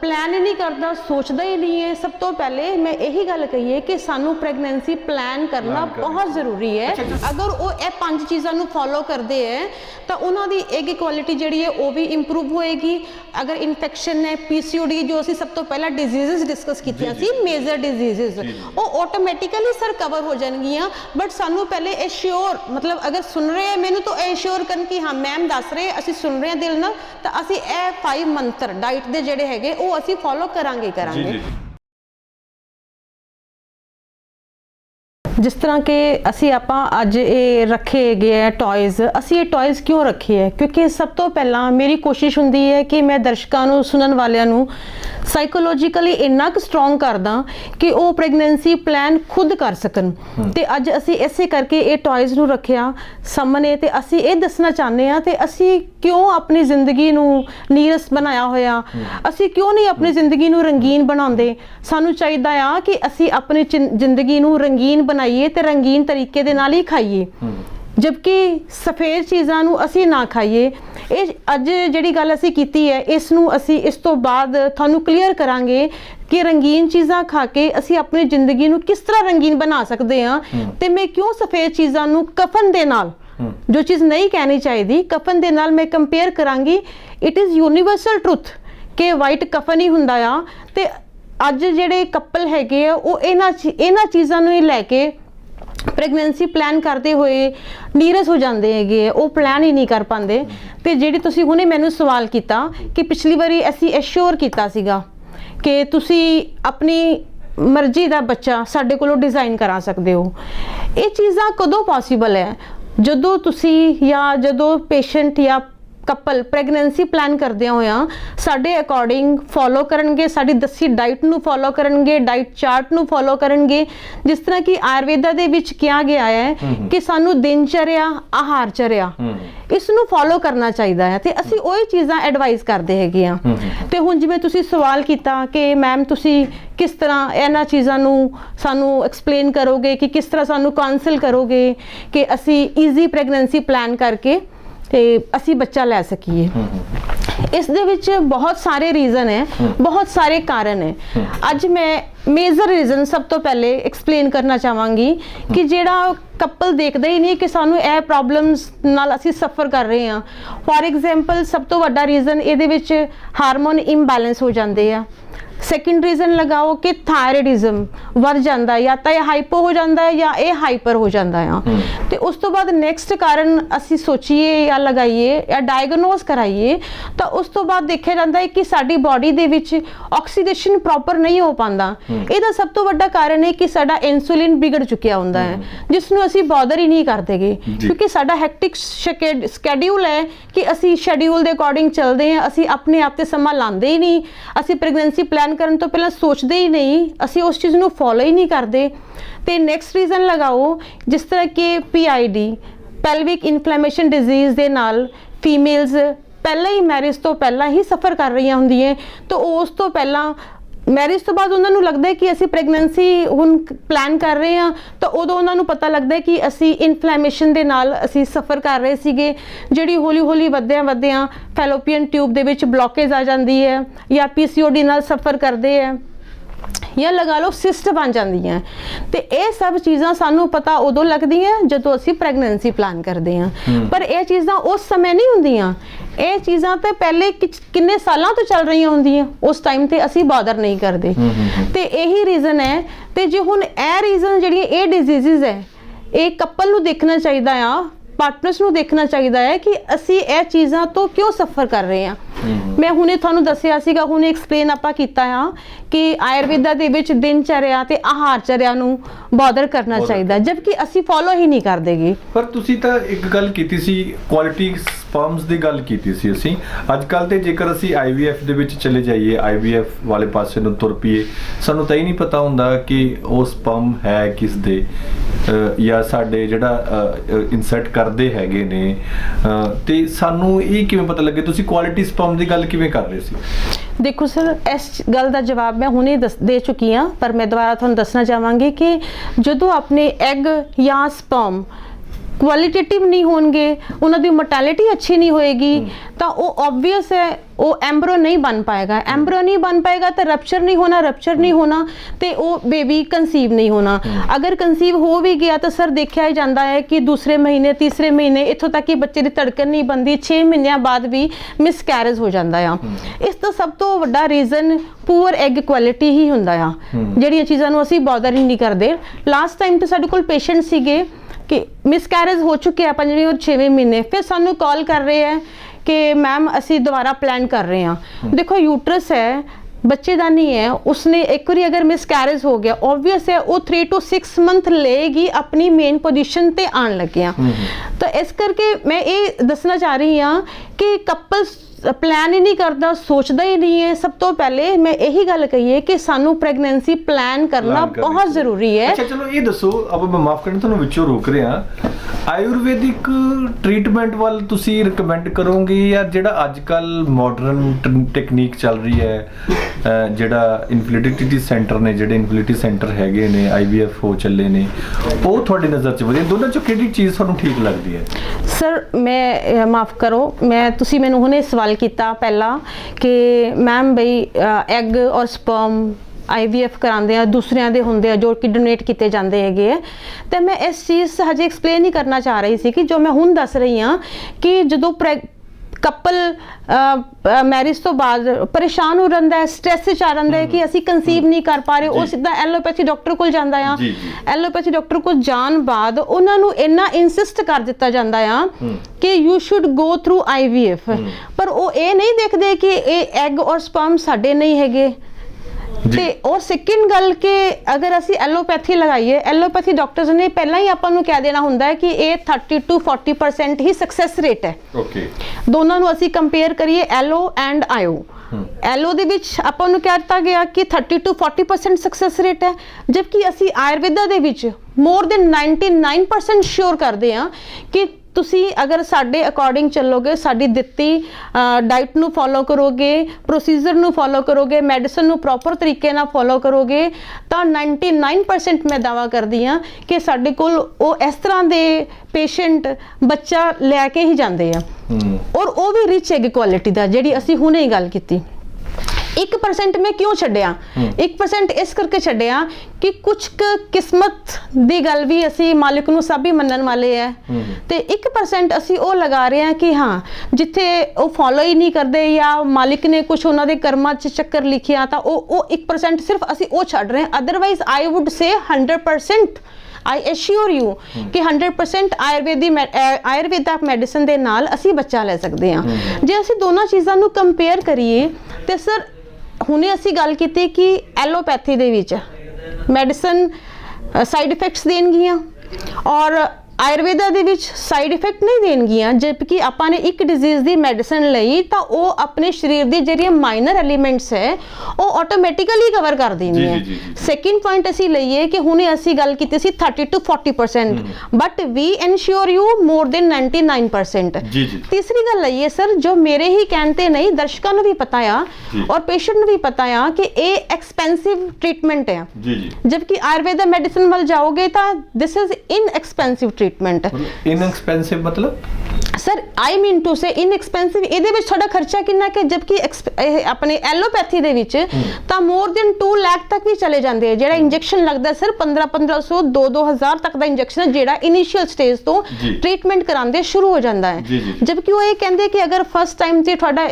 ਪਲਾਨ ਹੀ ਨਹੀਂ ਕਰਦਾ ਸੋਚਦਾ ਹੀ ਨਹੀਂ ਹੈ। ਸਭ ਤੋਂ ਪਹਿਲੇ ਮੈਂ ਇਹੀ ਗੱਲ ਕਹੀ ਹੈ ਕਿ ਸਾਨੂੰ ਪ੍ਰੈਗਨੈਂਸੀ ਪਲਾਨ ਕਰਨਾ ਬਹੁਤ ਜ਼ਰੂਰੀ ਹੈ। ਅਗਰ ਉਹ ਇਹ ਪੰਜ ਚੀਜ਼ਾਂ ਨੂੰ ਫੋਲੋ ਕਰਦੇ ਹੈ ਤਾਂ ਉਹਨਾਂ ਦੀ ਐਗ ਕੁਆਲਿਟੀ ਜਿਹੜੀ ਹੈ ਉਹ ਵੀ ਇੰਪਰੂਵ ਹੋਏਗੀ। ਅਗਰ ਇਨਫੈਕਸ਼ਨ ਹੈ ਪੀਸੀਓਡੀ ਜੋ ਅਸੀਂ ਸਭ ਤੋਂ ਪਹਿਲਾਂ ਡਿਜ਼ੀਜ਼ਸ ਡਿਸਕਸ ਕੀਤੀਆਂ ਸੀ ਮੇਜਰ ਡਿਜ਼ੀਜ਼ਸ ਉਹ ਆਟੋਮੈਟਿਕਲੀ ਸਰ ਕਵਰ ਹੋ ਜਾਣਗੀਆਂ। ਬਟ ਸਾਨੂੰ ਪਹਿਲੇ ਐਸ਼ੋਰ ਮਤਲਬ ਅਗਰ ਸੁਣ ਰਹੇ ਹੈ ਮੈਨੂੰ ਤਾਂ ਐਸ਼ੋਰ ਕਰਨ ਕਿ ਹਾਂ ਮੈਮ ਦੱਸ ਰਹੇ ਅਸੀਂ ਸੁਣ ਰਹੇ ਹਾਂ ਦਿਲ ਨਾਲ ਤਾਂ ਅਸੀਂ ਇਹ 5 ਮੰਤਰ ਡਾਈਟ ਦੇ ਜਿਹੜੇ ਹੈਗੇ ਉਹ ਅਸੀਂ ਫੋਲੋ ਕਰਾਂਗੇ ਕਰਾਂਗੇ। ਜਿਸ ਤਰ੍ਹਾਂ ਕਿ ਅਸੀਂ ਆਪਾਂ ਅੱਜ ਇਹ ਰੱਖੇ ਗਏ ਆ ਟੌਇਜ਼ ਅਸੀਂ ਇਹ ਟੌਇਜ਼ ਕਿਉਂ ਰੱਖੇ ਹੈ ਕਿਉਂਕਿ ਸਭ ਤੋਂ ਪਹਿਲਾਂ ਮੇਰੀ ਕੋਸ਼ਿਸ਼ ਹੁੰਦੀ ਹੈ ਕਿ ਮੈਂ ਦਰਸ਼ਕਾਂ ਨੂੰ ਸੁਣਨ ਵਾਲਿਆਂ ਨੂੰ ਸਾਈਕੋਲੋਜੀਕਲੀ ਇੰਨਾ ਕੁ ਸਟਰੋਂਗ ਕਰਦਾ ਕਿ ਉਹ ਪ੍ਰੈਗਨੈਂਸੀ ਪਲਾਨ ਖੁਦ ਕਰ ਸਕਣ। ਤੇ ਅੱਜ ਅਸੀਂ ਇਸੇ ਕਰਕੇ ਇਹ ਟੌਇਜ਼ ਨੂੰ ਰੱਖਿਆ ਸਾਹਮਣੇ ਤੇ ਅਸੀਂ ਇਹ ਦੱਸਣਾ ਚਾਹੁੰਦੇ ਆ ਤੇ ਅਸੀਂ ਕਿਉਂ ਆਪਣੀ ਜ਼ਿੰਦਗੀ ਨੂੰ ਨੀਰਸ ਬਣਾਇਆ ਹੋਇਆ? ਅਸੀਂ ਕਿਉਂ ਨਹੀਂ ਆਪਣੀ ਜ਼ਿੰਦਗੀ ਨੂੰ ਰੰਗੀਨ ਬਣਾਉਂਦੇ? ਸਾਨੂੰ ਚਾਹੀਦਾ ਆ ਕਿ ਅਸੀਂ ਆਪਣੀ ਜ਼ਿੰਦਗੀ ਨੂੰ ਰੰਗੀਨ ਬਣਾਈਏ ਤੇ ਰੰਗੀਨ ਤਰੀਕੇ ਦੇ ਨਾਲ ਹੀ ਖਾਈਏ। ਜਦਕਿ ਸਫੇਦ ਚੀਜ਼ਾਂ ਨੂੰ ਅਸੀਂ ਨਾ ਖਾਈਏ ਇਹ ਅੱਜ ਜਿਹੜੀ ਗੱਲ ਅਸੀਂ ਕੀਤੀ ਹੈ ਇਸ ਨੂੰ ਅਸੀਂ ਇਸ ਤੋਂ ਬਾਅਦ ਤੁਹਾਨੂੰ ਕਲੀਅਰ ਕਰਾਂਗੇ ਕਿ ਰੰਗੀਨ ਚੀਜ਼ਾਂ ਖਾ ਕੇ ਅਸੀਂ ਆਪਣੀ ਜ਼ਿੰਦਗੀ ਨੂੰ ਕਿਸ ਤਰ੍ਹਾਂ ਰੰਗੀਨ ਬਣਾ ਸਕਦੇ ਹਾਂ ਤੇ ਮੈਂ ਕਿਉਂ ਸਫੇਦ ਚੀਜ਼ਾਂ ਨੂੰ ਕਫਨ ਦੇ ਨਾਲ ਜੋ ਚੀਜ਼ ਨਹੀਂ ਕਹਿਣੀ ਚਾਹੀਦੀ ਕਫਨ ਦੇ ਨਾਲ ਮੈਂ ਕੰਪੇਅਰ ਕਰਾਂਗੀ। ਇਟ ਇਜ਼ ਯੂਨੀਵਰਸਲ ਟਰੁੱਥ ਕਿ ਵਾਈਟ ਕਫਨ ਹੀ ਹੁੰਦਾ ਆ ਤੇ ਅੱਜ ਜਿਹੜੇ ਕਪਲ ਹੈਗੇ ਆ ਉਹ ਇਹਨਾਂ ਚੀ- ਇਹਨਾਂ ਚੀਜ਼ਾਂ ਨੂੰ ਹੀ ਲੈ ਕੇ ਪ੍ਰੈਗਨੈਂਸੀ ਪਲਾਨ ਕਰਦੇ ਹੋਏ ਨੀਰਸ ਹੋ ਜਾਂਦੇ ਹੈਗੇ ਆ, ਉਹ ਪਲਾਨ ਹੀ ਨਹੀਂ ਕਰ ਪਾਉਂਦੇ। ਤੇ ਜਿਹੜੀ ਤੁਸੀਂ ਹੁਣੇ ਮੈਨੂੰ ਸਵਾਲ ਕੀਤਾ ਕਿ ਪਿਛਲੀ ਵਾਰੀ ਅਸੀਂ ਐਸ਼ੋਰ ਕੀਤਾ ਸੀਗਾ ਕਿ ਤੁਸੀਂ ਆਪਣੀ ਮਰਜ਼ੀ ਦਾ ਬੱਚਾ ਸਾਡੇ ਕੋਲੋਂ ਡਿਜ਼ਾਈਨ ਕਰਾ ਸਕਦੇ ਹੋ। ਇਹ ਚੀਜ਼ਾਂ ਕਦੋਂ ਪੋਸੀਬਲ ਹੈ? ਜਦੋਂ ਤੁਸੀਂ ਜਾਂ ਜਦੋਂ ਪੇਸ਼ੈਂਟ ਜਾਂ ਕਪਲ ਪ੍ਰੈਗਨੈਂਸੀ ਪਲਾਨ ਕਰਦੇ ਹੋਇਆ ਸਾਡੇ ਅਕੋਰਡਿੰਗ ਫੋਲੋ ਕਰਨਗੇ ਸਾਡੀ ਦੱਸੀ ਡਾਈਟ ਨੂੰ ਫੋਲੋ ਕਰਨਗੇ ਡਾਈਟ ਚਾਰਟ ਨੂੰ ਫੋਲੋ ਕਰਨਗੇ। ਜਿਸ ਤਰ੍ਹਾਂ ਕਿ ਆਯੁਰਵੇਦਾ ਦੇ ਵਿੱਚ ਕਿਹਾ ਗਿਆ ਹੈ ਕਿ ਸਾਨੂੰ ਦਿਨਚਰਿਆ ਆਹਾਰ ਚਰਿਆ। ਇਸ ਨੂੰ ਫੋਲੋ ਕਰਨਾ ਚਾਹੀਦਾ ਹੈ ਤੇ ਅਸੀਂ ਉਹੀ ਚੀਜ਼ਾਂ ਐਡਵਾਈਸ ਕਰਦੇ ਹੈਗੇ ਆ ਤੇ ਹੁਣ ਜਿਵੇਂ ਤੁਸੀਂ ਸਵਾਲ ਕੀਤਾ ਕਿ ਮੈਮ ਤੁਸੀਂ ਕਿਸ ਤਰ੍ਹਾਂ ਇਹਨਾਂ ਚੀਜ਼ਾਂ ਨੂੰ ਸਾਨੂੰ ਐਕਸਪਲੇਨ ਕਰੋਗੇ ਕਿ ਕਿਸ ਤਰ੍ਹਾਂ ਸਾਨੂੰ ਕਾਉਂਸਲ ਕਰੋਗੇ ਕਿ ਅਸੀਂ ਈਜ਼ੀ ਪ੍ਰੈਗਨੈਂਸੀ ਪਲਾਨ ਕਰਕੇ ਤੇ ਅਸੀਂ ਬੱਚਾ ਲੈ ਸਕੀਏ। ਇਸ ਦੇ ਵਿੱਚ ਬਹੁਤ ਸਾਰੇ ਰੀਜ਼ਨ ਹੈ ਬਹੁਤ ਸਾਰੇ ਕਾਰਨ ਹੈ। ਅੱਜ ਮੈਂ ਮੇਜਰ ਰੀਜ਼ਨ ਸਭ ਤੋਂ ਪਹਿਲੇ ਐਕਸਪਲੇਨ ਕਰਨਾ ਚਾਹਾਂਗੀ ਕਿ ਜਿਹੜਾ ਕਪਲ ਦੇਖਦਾ ਹੀ ਨਹੀਂ ਕਿ ਸਾਨੂੰ ਇਹ ਪ੍ਰੋਬਲਮਸ ਨਾਲ ਅਸੀਂ ਸਫਰ ਕਰ ਰਹੇ ਹਾਂ। ਫੋਰ ਐਗਜ਼ਾਮਪਲ ਸਭ ਤੋਂ ਵੱਡਾ ਰੀਜ਼ਨ ਇਹਦੇ ਵਿੱਚ ਹਾਰਮੋਨ ਇੰਬੈਲੈਂਸ ਹੋ ਜਾਂਦੇ ਆ। ਸੈਕਿੰਡ ਰੀਜ਼ਨ ਲਗਾਓ ਕਿ ਥਾਇਰੋਇਡਿਜ਼ਮ ਵੱਧ ਜਾਂਦਾ ਹੈ ਜਾਂ ਤਾਂ ਇਹ ਹਾਈਪੋ ਹੋ ਜਾਂਦਾ ਹੈ ਜਾਂ ਇਹ ਹਾਈਪਰ ਹੋ ਜਾਂਦਾ ਆ ਤੇ ਉਸ ਤੋਂ ਬਾਅਦ ਨੈਕਸਟ ਕਾਰਨ ਅਸੀਂ ਸੋਚੀਏ ਜਾਂ ਲਗਾਈਏ ਜਾਂ ਡਾਇਗਨੋਸ ਕਰਾਈਏ ਤਾਂ ਉਸ ਤੋਂ ਬਾਅਦ ਦੇਖਿਆ ਜਾਂਦਾ ਹੈ ਕਿ ਸਾਡੀ ਬਾਡੀ ਦੇ ਵਿੱਚ ਆਕਸੀਡੇਸ਼ਨ ਪ੍ਰੋਪਰ ਨਹੀਂ ਹੋ ਪਾਉਂਦਾ। ਇਹਦਾ ਸਭ ਤੋਂ ਵੱਡਾ ਕਾਰਨ ਹੈ ਕਿ ਸਾਡਾ ਇਨਸੂਲਿਨ ਵਿਗੜ ਚੁੱਕਿਆ ਹੁੰਦਾ ਹੈ ਜਿਸ ਨੂੰ ਅਸੀਂ ਬੌਦਰ ਹੀ ਨਹੀਂ ਕਰਦੇਗੇ ਕਿਉਂਕਿ ਸਾਡਾ ਹੈਕਟਿਕ ਸਕੇਡਿਊਲ ਹੈ ਕਿ ਅਸੀਂ ਸ਼ੈਡਿਊਲ ਦੇ ਅਕੋਰਡਿੰਗ ਚੱਲਦੇ ਹਾਂ ਅਸੀਂ ਆਪਣੇ ਆਪ ਤੇ ਸਮਾਂ ਲਾਉਂਦੇ ਹੀ ਨਹੀਂ ਅਸੀਂ ਪ੍ਰੈਗਨੈਂਸੀ ਪਲਾਨ ਕਰਨ ਤੋਂ ਪਹਿਲਾਂ ਸੋਚਦੇ ਹੀ ਨਹੀਂ, ਅਸੀਂ ਉਸ ਚੀਜ਼ ਨੂੰ ਫੋਲੋ ਹੀ ਨਹੀਂ ਕਰਦੇ। ਤੇ ਨੈਕਸਟ ਰੀਜ਼ਨ ਲਗਾਓ, ਜਿਸ ਤਰ੍ਹਾਂ ਕਿ ਪੀਆਈਡੀ ਪੈਲਵਿਕ ਇਨਫਲੇਮੇਸ਼ਨ ਡਿਜ਼ੀਜ਼ ਦੇ ਨਾਲ ਫੀਮੇਲਸ ਪਹਿਲਾਂ ਹੀ ਮੈਰਿਜ ਤੋਂ ਪਹਿਲਾਂ ਹੀ ਸਫਰ ਕਰ ਰਹੀਆਂ ਹੁੰਦੀਆਂ। ਤਾਂ ਉਸ ਤੋਂ ਪਹਿਲਾਂ ਮੈਰਿਜ ਤੋਂ ਬਾਅਦ ਉਹਨਾਂ ਨੂੰ ਲੱਗਦਾ ਹੈ ਕਿ ਅਸੀਂ ਪ੍ਰੈਗਨੈਂਸੀ ਹੁਣ ਪਲਾਨ ਕਰ ਰਹੇ ਹਾਂ ਤਾਂ ਉਦੋਂ ਉਹਨਾਂ ਨੂੰ ਪਤਾ ਲੱਗਦਾ ਹੈ ਕਿ ਅਸੀਂ ਇਨਫਲੇਮੇਸ਼ਨ ਦੇ ਨਾਲ ਅਸੀਂ ਸਫਰ ਕਰ ਰਹੇ ਸੀਗੇ। ਜਿਹੜੀ ਹੌਲੀ ਹੌਲੀ ਵਧਦਿਆਂ ਵਧਦਿਆਂ ਫੈਲੋਪੀਅਨ ਟਿਊਬ ਦੇ ਵਿੱਚ ਬਲੌਕੇਜ ਆ ਜਾਂਦੀ ਹੈ ਜਾਂ ਪੀਸੀਓਡੀ ਨਾਲ ਸਫਰ ਕਰਦੇ ਹੈ ਜਾਂ ਲਗਾ ਲਓ ਸਿਸਟ ਬਣ ਜਾਂਦੀਆਂ ਤੇ ਇਹ ਸਭ ਚੀਜ਼ਾਂ ਸਾਨੂੰ ਪਤਾ ਉਦੋਂ ਲੱਗਦੀਆਂ ਜਦੋਂ ਅਸੀਂ ਪ੍ਰੈਗਨੈਂਸੀ ਪਲਾਨ ਕਰਦੇ ਹਾਂ। ਪਰ ਇਹ ਚੀਜ਼ਾਂ ਉਸ ਸਮੇਂ ਨਹੀਂ ਹੁੰਦੀਆਂ। ਇਹ ਚੀਜ਼ਾਂ ਤੇ ਪਹਿਲੇ ਕਿੰਨੇ ਸਾਲਾਂ ਤੋਂ ਚੱਲ ਰਹੀਆਂ ਹੁੰਦੀਆਂ ਉਸ ਟਾਈਮ ਤੇ ਅਸੀਂ ਬਾਦਰ ਨਹੀਂ ਕਰਦੇ। ਤੇ ਇਹੀ ਰੀਜ਼ਨ ਹੈ ਤੇ ਜੇ ਹੁਣ ਇਹ ਰੀਜ਼ਨ ਜਿਹੜੀਆਂ ਇਹ ਡਿਜ਼ੀਜ਼ਸ ਹੈ ਇਹ ਕਪਲ ਨੂੰ ਦੇਖਣਾ ਚਾਹੀਦਾ ਆ ਪਾਰਟਨਰਸ ਨੂੰ ਦੇਖਣਾ ਚਾਹੀਦਾ ਹੈ ਕਿ ਅਸੀਂ ਇਹ ਚੀਜ਼ਾਂ ਤੋਂ ਕਿਉਂ ਸਫਰ ਕਰ ਰਹੇ ਹਾਂ। ਮੈਂ ਹੁਣੇ ਤੁਹਾਨੂੰ ਦੱਸਿਆ ਸੀਗਾ ਹੁਣੇ ਐਕਸਪਲੇਨ ਆਪਾਂ ਕੀਤਾ ਆ ਕਿ ਆਯੁਰਵੇਦਾ ਦੇ ਵਿੱਚ ਦਿਨਚਰਿਆ ਤੇ ਆਹਾਰਚਰਿਆ ਨੂੰ ਬਾਦਰ ਕਰਨਾ। ਚਾਹੀਦਾ ਜਦਕਿ ਅਸੀਂ ਫੋਲੋ ਹੀ ਨਹੀਂ ਕਰਦੇਗੇ
ਪਰ ਤੁਸੀਂ ਤਾਂ ਇੱਕ ਗੱਲ ਕੀਤੀ ਸੀ ਕੁਆਲਿਟੀ ਸਪਰਮਸ ਦੀ ਗੱਲ ਕੀਤੀ ਸੀ ਅਸੀਂ। ਅੱਜ ਕੱਲ ਤੇ ਜੇਕਰ ਅਸੀਂ IVF ਦੇ ਵਿੱਚ ਚਲੇ ਜਾਈਏ IVF ਵਾਲੇ ਪਾਸੇ ਨੂੰ ਤੁਰ ਪਈਏ ਸਾਨੂੰ ਤਾਂ ਹੀ ਨਹੀਂ ਪਤਾ ਹੁੰਦਾ ਕਿ ਉਹ ਸਪਰਮ ਹੈ ਕਿਸ ਦੇ ਜਾਂ ਸਾਡੇ ਜਿਹੜਾ ਇਨਸਰਟ ਕਰਦੇ ਹੈਗੇ ਨੇ ਤੇ ਸਾਨੂੰ ਇਹ ਕਿਵੇਂ ਪਤਾ ਲੱਗੇ? ਤੁਸੀਂ ਕੁਆਲਿਟੀ ਸਪਰਮ ਦੀ ਗੱਲ ਕਿਵੇਂ ਕਰ ਰਹੇ ਸੀ?
ਦੇਖੋ ਸਰ, ਇਸ ਗੱਲ ਦਾ ਜਵਾਬ ਮੈਂ ਹੁਣੇ ਦੇ ਚੁੱਕੀ ਹਾਂ, ਪਰ ਮੈਂ ਦੁਬਾਰਾ ਤੁਹਾਨੂੰ ਦੱਸਣਾ ਚਾਹਾਂਗੀ ਕਿ ਜਦੋਂ ਆਪਣੇ ਐਗ ਜਾਂ ਸਪਰਮ ਕੁਆਲਿਟੇਟਿਵ ਨਹੀਂ ਹੋਣਗੇ ਉਹਨਾਂ ਦੀ ਮੋਰਟੈਲਿਟੀ ਅੱਛੀ ਨਹੀਂ ਹੋਏਗੀ ਤਾਂ ਉਹ ਆਬਵੀਅਸ ਹੈ ਉਹ ਐਮਬ੍ਰੋ ਨਹੀਂ ਬਣ ਪਾਏਗਾ। ਐਮਬ੍ਰੋ ਨਹੀਂ ਬਣ ਪਾਏਗਾ ਤਾਂ ਰਪਚਰ ਨਹੀਂ ਹੋਣਾ ਰਪਚਰ ਨਹੀਂ ਹੋਣਾ ਤੇ ਉਹ ਬੇਬੀ ਕਨਸੀਵ ਨਹੀਂ ਹੋਣਾ। ਅਗਰ ਕਨਸੀਵ ਹੋ ਵੀ ਗਿਆ ਤਾਂ ਸਰ ਦੇਖਿਆ ਹੀ ਜਾਂਦਾ ਹੈ ਕਿ ਦੂਸਰੇ ਮਹੀਨੇ ਤੀਸਰੇ ਮਹੀਨੇ ਇੱਥੋਂ ਤੱਕ ਕਿ ਬੱਚੇ ਦੀ ਧੜਕਣ ਨਹੀਂ ਬੰਦੀ 6 ਮਹੀਨਿਆਂ ਬਾਅਦ ਵੀ ਮਿਸਕੈਰੇਜ ਹੋ ਜਾਂਦਾ ਆ। ਇਸ ਦਾ ਸਭ ਤੋਂ ਵੱਡਾ ਰੀਜ਼ਨ ਪੂਅਰ ਐਗ ਕੁਆਲਿਟੀ ਹੀ ਹੁੰਦਾ ਆ। ਜਿਹੜੀਆਂ ਚੀਜ਼ਾਂ ਨੂੰ ਅਸੀਂ ਬੌਦਰ ਹੀ ਨਹੀਂ ਕਰਦੇ। ਲਾਸਟ ਟਾਈਮ ਤੇ ਸਾਡੇ ਕੋਲ ਪੇਸ਼ੈਂਟ ਸੀਗੇ। ਕਿ ਮਿਸਕੈਰੇਜ ਹੋ ਚੁੱਕਿਆ ਪੰਜਵੇਂ ਔਰ 6ਵੇਂ ਮਹੀਨੇ। ਫਿਰ ਸਾਨੂੰ ਕਾਲ ਕਰ ਰਹੇ ਹੈ ਕਿ ਮੈਮ ਅਸੀਂ ਦੁਬਾਰਾ ਪਲਾਨ ਕਰ ਰਹੇ ਹਾਂ। ਦੇਖੋ ਯੂਟਰਸ ਹੈ ਬੱਚੇ ਦਾ ਨਹੀਂ ਹੈ। ਉਸਨੇ ਇੱਕ ਵਾਰੀ ਅਗਰ ਮਿਸਕੈਰੇਜ ਹੋ ਗਿਆ ਆਬਵੀਅਸ ਹੈ ਉਹ 3 ਤੋਂ 6 ਮੰਥ ਲਏਗੀ ਆਪਣੀ ਮੇਨ ਪੋਜੀਸ਼ਨ ਤੇ ਆਣ ਲੱਗਿਆ। ਤਾਂ ਇਸ ਕਰਕੇ ਮੈਂ ਇਹ ਦੱਸਣਾ ਚਾਹ ਰਹੀ ਹਾਂ ਕਿ ਕਪਲਸ ਪਲਾਨ ਹੀ ਨਹੀਂ ਕਰਦਾ ਸੋਚਦਾ ਹੀ ਨਹੀਂ ਹੈ। ਸਭ ਤੋਂ ਪਹਿਲੇ ਮੈਂ ਇਹੀ ਗੱਲ ਕਹੀ ਹੈ ਕਿ ਸਾਨੂੰ ਪ੍ਰੈਗਨੈਂਸੀ ਪਲਾਨ ਕਰਨਾ ਬਹੁਤ। ਜ਼ਰੂਰੀ ਹੈ।
ਅੱਛਾ ਚਲੋ ਇਹ ਦੱਸੋ ਆਪਾਂ ਮੈਂ ਮਾਫ ਕਰਨਾ ਤੁਹਾਨੂੰ ਵਿੱਚੋਂ ਰੋਕ ਰਿਹਾ। ਆਯੁਰਵੈਦਿਕ ਟ੍ਰੀਟਮੈਂਟ ਵੱਲ ਤੁਸੀਂ ਰეკਮੈਂਡ ਕਰੋਗੇ ਜਾਂ ਜਿਹੜਾ ਅੱਜ ਕੱਲ ਮਾਡਰਨ ਟੈਕਨੀਕ ਚੱਲ ਰਹੀ ਹੈ ਜਿਹੜਾ ਇਨਫਰਟੀਲਿਟੀ ਸੈਂਟਰ ਨੇ ਜਿਹੜੇ ਇਨਫਰਟੀਲਿਟੀ ਸੈਂਟਰ ਹੈਗੇ ਨੇ ਆਈਵੀਐਫ ਹੋ ਚੱਲੇ ਨੇ ਉਹ ਤੁਹਾਡੀ ਨਜ਼ਰ 'ਚ ਵਧੀਆ ਦੋਨਾਂ 'ਚੋਂ ਕਿਹੜੀ ਚੀਜ਼ ਤੁਹਾਨੂੰ ਠੀਕ ਲੱਗਦੀ ਹੈ?
ਸਰ ਮੈਂ ਮਾਫ ਕਰੋ ਮੈਂ ਤੁਸੀਂ ਮੈਨੂੰ ਹੁਣੇ ਸਵਾਲ ਕੀਤਾ ਪਹਿਲਾਂ ਕਿ ਮੈਮ ਬਈ ਐਗ ਔਰ ਸਪਰਮ ਆਈਵੀਐਫ ਕਰਾਉਂਦੇ ਆ, ਦੂਸਰਿਆਂ ਦੇ ਹੁੰਦੇ ਆ, ਜੋ ਕਿ ਡੋਨੇਟ ਕੀਤੇ ਜਾਂਦੇ ਹੈਗੇ ਆ। ਤੇ ਮੈਂ ਇਸ ਚੀਜ਼ ਹਜੇ ਐਕਸਪਲੇਨ ਨਹੀਂ ਕਰਨਾ ਚਾਹ ਰਹੀ ਸੀ ਕਿ ਜੋ ਮੈਂ ਹੁਣ ਦੱਸ ਰਹੀ ਹਾਂ ਕਿ ਜਦੋਂ ਕਪਲ ਮੈਰਿਜ ਤੋਂ ਬਾਅਦ ਪਰੇਸ਼ਾਨ ਹੋ ਰਹਿੰਦਾ ਹੈ ਸਟ੍ਰੈਸ ਚ ਆ ਰਹਿੰਦਾ ਹੈ ਕਿ ਅਸੀਂ ਕਨਸੀਵ ਨਹੀਂ ਕਰ ਪਾ ਰਹੇ ਉਹ। ਸਿੱਧਾ ਐਲੋਪੈਥੀ ਡਾਕਟਰ ਕੋਲ ਜਾਂਦਾ ਆ। ਐਲੋਪੈਥੀ ਡਾਕਟਰ ਕੋਲ ਜਾਣ ਬਾਅਦ ਉਹਨਾਂ ਨੂੰ ਇੰਨਾ ਇਨਸਿਸਟ ਕਰ ਦਿੱਤਾ ਜਾਂਦਾ ਆ ਕਿ you should go through IVF ਪਰ ਉਹ ਇਹ ਨਹੀਂ ਦੇਖਦੇ ਕਿ ਇਹ ਐਗ ਔਰ ਸਪਰਮ ਸਾਡੇ ਨਹੀਂ ਹੈਗੇ। ਤੇ ਉਹ ਸੈਕਿੰਡ ਗੱਲ ਕਿ ਅਗਰ ਅਸੀਂ ਐਲੋਪੈਥੀ ਲਗਾਈਏ ਐਲੋਪੈਥੀ ਡਾਕਟਰਸ ਨੇ ਪਹਿਲਾਂ ਹੀ ਆਪਾਂ ਨੂੰ ਕਹਿ ਦੇਣਾ ਹੁੰਦਾ ਹੈ ਕਿ ਇਹ 30 to 40% ਹੀ ਸਕਸੈਸ ਰੇਟ ਹੈ।
ਓਕੇ
ਦੋਨਾਂ ਨੂੰ ਅਸੀਂ ਕੰਪੇਅਰ ਕਰੀਏ ਐਲੋ ਐਂਡ ਆਇਓ। ਐਲੋ ਦੇ ਵਿੱਚ ਆਪਾਂ ਨੂੰ ਕਹਿ ਦਿੱਤਾ ਗਿਆ ਕਿ 30 to 40% ਸਕਸੈਸ ਰੇਟ ਹੈ ਜਦਕਿ ਅਸੀਂ ਆਯੁਰਵੇਦਾ ਦੇ ਵਿੱਚ ਮੋਰ ਦੈਨ 99% ਸ਼ੋਰ ਕਰਦੇ ਹਾਂ ਕਿ ਤੁਸੀਂ ਅਗਰ ਸਾਡੇ ਅਕੋਰਡਿੰਗ ਚੱਲੋਗੇ ਸਾਡੀ ਦਿੱਤੀ ਡਾਈਟ ਨੂੰ ਫੋਲੋ ਕਰੋਗੇ ਪ੍ਰੋਸੀਜਰ ਨੂੰ ਫੋਲੋ ਕਰੋਗੇ ਮੈਡੀਸਨ ਨੂੰ ਪ੍ਰੋਪਰ ਤਰੀਕੇ ਨਾਲ ਫੋਲੋ ਕਰੋਗੇ ਤਾਂ 99% ਮੈਂ ਦਾਵਾ ਕਰਦੀ ਹਾਂ ਕਿ ਸਾਡੇ ਕੋਲ ਉਹ ਇਸ ਤਰ੍ਹਾਂ ਦੇ ਪੇਸ਼ੈਂਟ ਬੱਚਾ ਲੈ ਕੇ ਹੀ ਜਾਂਦੇ ਆ। ਔਰ ਉਹ ਵੀ ਰਿਚ ਹੈਗੀ ਕੁਆਲਿਟੀ ਦਾ ਜਿਹੜੀ ਅਸੀਂ ਹੁਣੇ ਹੀ ਗੱਲ ਕੀਤੀ। 1% ਮੈਂ ਕਿਉਂ ਛੱਡਿਆ? 1% ਇਸ ਕਰਕੇ ਛੱਡਿਆ ਕਿ ਕੁਝ ਕੁ ਕਿਸਮਤ ਦੀ ਗੱਲ ਵੀ ਅਸੀਂ ਮਾਲਿਕ ਨੂੰ ਸਭ ਹੀ ਮੰਨਣ ਵਾਲੇ ਹੈ। ਤੇ 1% ਅਸੀਂ ਉਹ ਲਗਾ ਰਹੇ ਹਾਂ ਕਿ ਹਾਂ ਜਿੱਥੇ ਉਹ ਫੋਲੋ ਹੀ ਨਹੀਂ ਕਰਦੇ ਜਾਂ ਮਾਲਿਕ ਨੇ ਕੁਝ ਉਹਨਾਂ ਦੇ ਕਰਮਾਂ 'ਚ ਚੱਕਰ ਲਿਖਿਆ ਤਾਂ ਉਹ ਉਹ 1% ਸਿਰਫ ਅਸੀਂ ਉਹ ਛੱਡ ਰਹੇ ਹਾਂ। Otherwise I would say 100% I assure you ਕਿ 100% ਆਯੁਰਵੇਦੀ ਆਯੁਰਵੇਦਿਕ ਮੈਡੀਸਨ ਦੇ ਨਾਲ ਅਸੀਂ ਬੱਚਾ ਲੈ ਸਕਦੇ ਹਾਂ। ਜੇ ਅਸੀਂ ਦੋਨਾਂ ਚੀਜ਼ਾਂ ਨੂੰ ਕੰਪੇਅਰ ਕਰੀਏ ਤੇ ਸਰ ਹੁਣੇ ਅਸੀਂ ਗੱਲ ਕੀਤੀ ਕਿ ਐਲੋਪੈਥੀ ਦੇ ਵਿੱਚ ਮੈਡੀਸਨ ਸਾਈਡ ਇਫੈਕਟਸ ਦੇਣਗੀਆਂ ਔਰ ਆਯੁਰਵੇਦਾ ਦੇ ਵਿੱਚ ਸਾਈਡ ਇਫੈਕਟ ਨਹੀਂ ਦੇਣਗੀਆਂ ਜਦਕਿ ਆਪਾਂ ਨੇ ਇੱਕ ਡਿਜ਼ੀਜ਼ ਦੀ ਮੈਡੀਸਨ ਲਈ ਤਾਂ ਉਹ ਆਪਣੇ ਸਰੀਰ ਦੀ ਜਿਹੜੀਆਂ ਮਾਈਨਰ ਐਲੀਮੈਂਟਸ ਹੈ ਉਹ ਆਟੋਮੈਟਿਕਲੀ ਕਵਰ ਕਰ
ਜੀ, ਜੀ।
ਸੈਕਿੰਡ ਪੁਆਇੰਟ ਅਸੀਂ ਲਈਏ ਕਿ ਹੁਣੇ ਅਸੀਂ ਗੱਲ ਕੀਤੀ ਸੀ 30 to 40% but we ensure you more than 99%
ਜੀ, ਜੀ।
ਤੀਸਰੀ ਗੱਲ ਲਈਏ ਸਰ ਜੋ ਮੇਰੇ ਹੀ ਕਹਿਣ ਤੇ ਨਹੀਂ ਦਰਸ਼ਕਾਂ ਨੂੰ ਵੀ ਪਤਾ ਆ। ਔਰ ਪੇਸ਼ੈਂਟ ਨੂੰ ਵੀ ਪਤਾ ਆ ਕਿ ਇਹ ਐਕਸਪੈਂਸਿਵ ਟ੍ਰੀਟਮੈਂਟ ਹੈ
ਜੀ ਜੀ
ਜਦਕਿ ਆਯੁਰਵੇਦਾ ਮੈਡੀਸਨ ਵੱਲ ਜਾਓਗੇ ਤਾਂ ਦਿਸ ਇਜ਼ ਇਨਐਕਸਪੈਂਸਿਵ ਟ੍ਰੀਟਮੈਂਟ
ਇਨਐਕਸਪੈਂਸਿਵ ਮਤਲਬ
sir I mean to say inexpensive ਇਹਦੇ ਵਿੱਚ ਤੁਹਾਡਾ ਖਰਚਾ ਕਿੰਨਾ ਕਿ ਜਦਕਿ ਆਪਣੇ ਐਲੋਪੈਥੀ ਦੇ ਵਿੱਚ ਤਾਂ ਮੋਰ ਦੈਨ 2 ਲੱਖ ਤੱਕ ਵੀ ਚਲੇ ਜਾਂਦੇ ਆ। ਜਿਹੜਾ ਇੰਜੈਕਸ਼ਨ ਲੱਗਦਾ ਸਰ 15 1500 2 2000 ਤੱਕ ਦਾ ਇੰਜੈਕਸ਼ਨ ਹੈ ਜਿਹੜਾ ਇਨੀਸ਼ੀਅਲ ਸਟੇਜ ਤੋਂ। ਟ੍ਰੀਟਮੈਂਟ ਕਰਾਉਂਦੇ ਸ਼ੁਰੂ ਹੋ ਜਾਂਦਾ ਹੈ। ਜਦਕਿ ਉਹ ਇਹ ਕਹਿੰਦੇ ਕਿ ਅਗਰ ਫਸਟ ਟਾਈਮ ਤੇ ਤੁਹਾਡਾ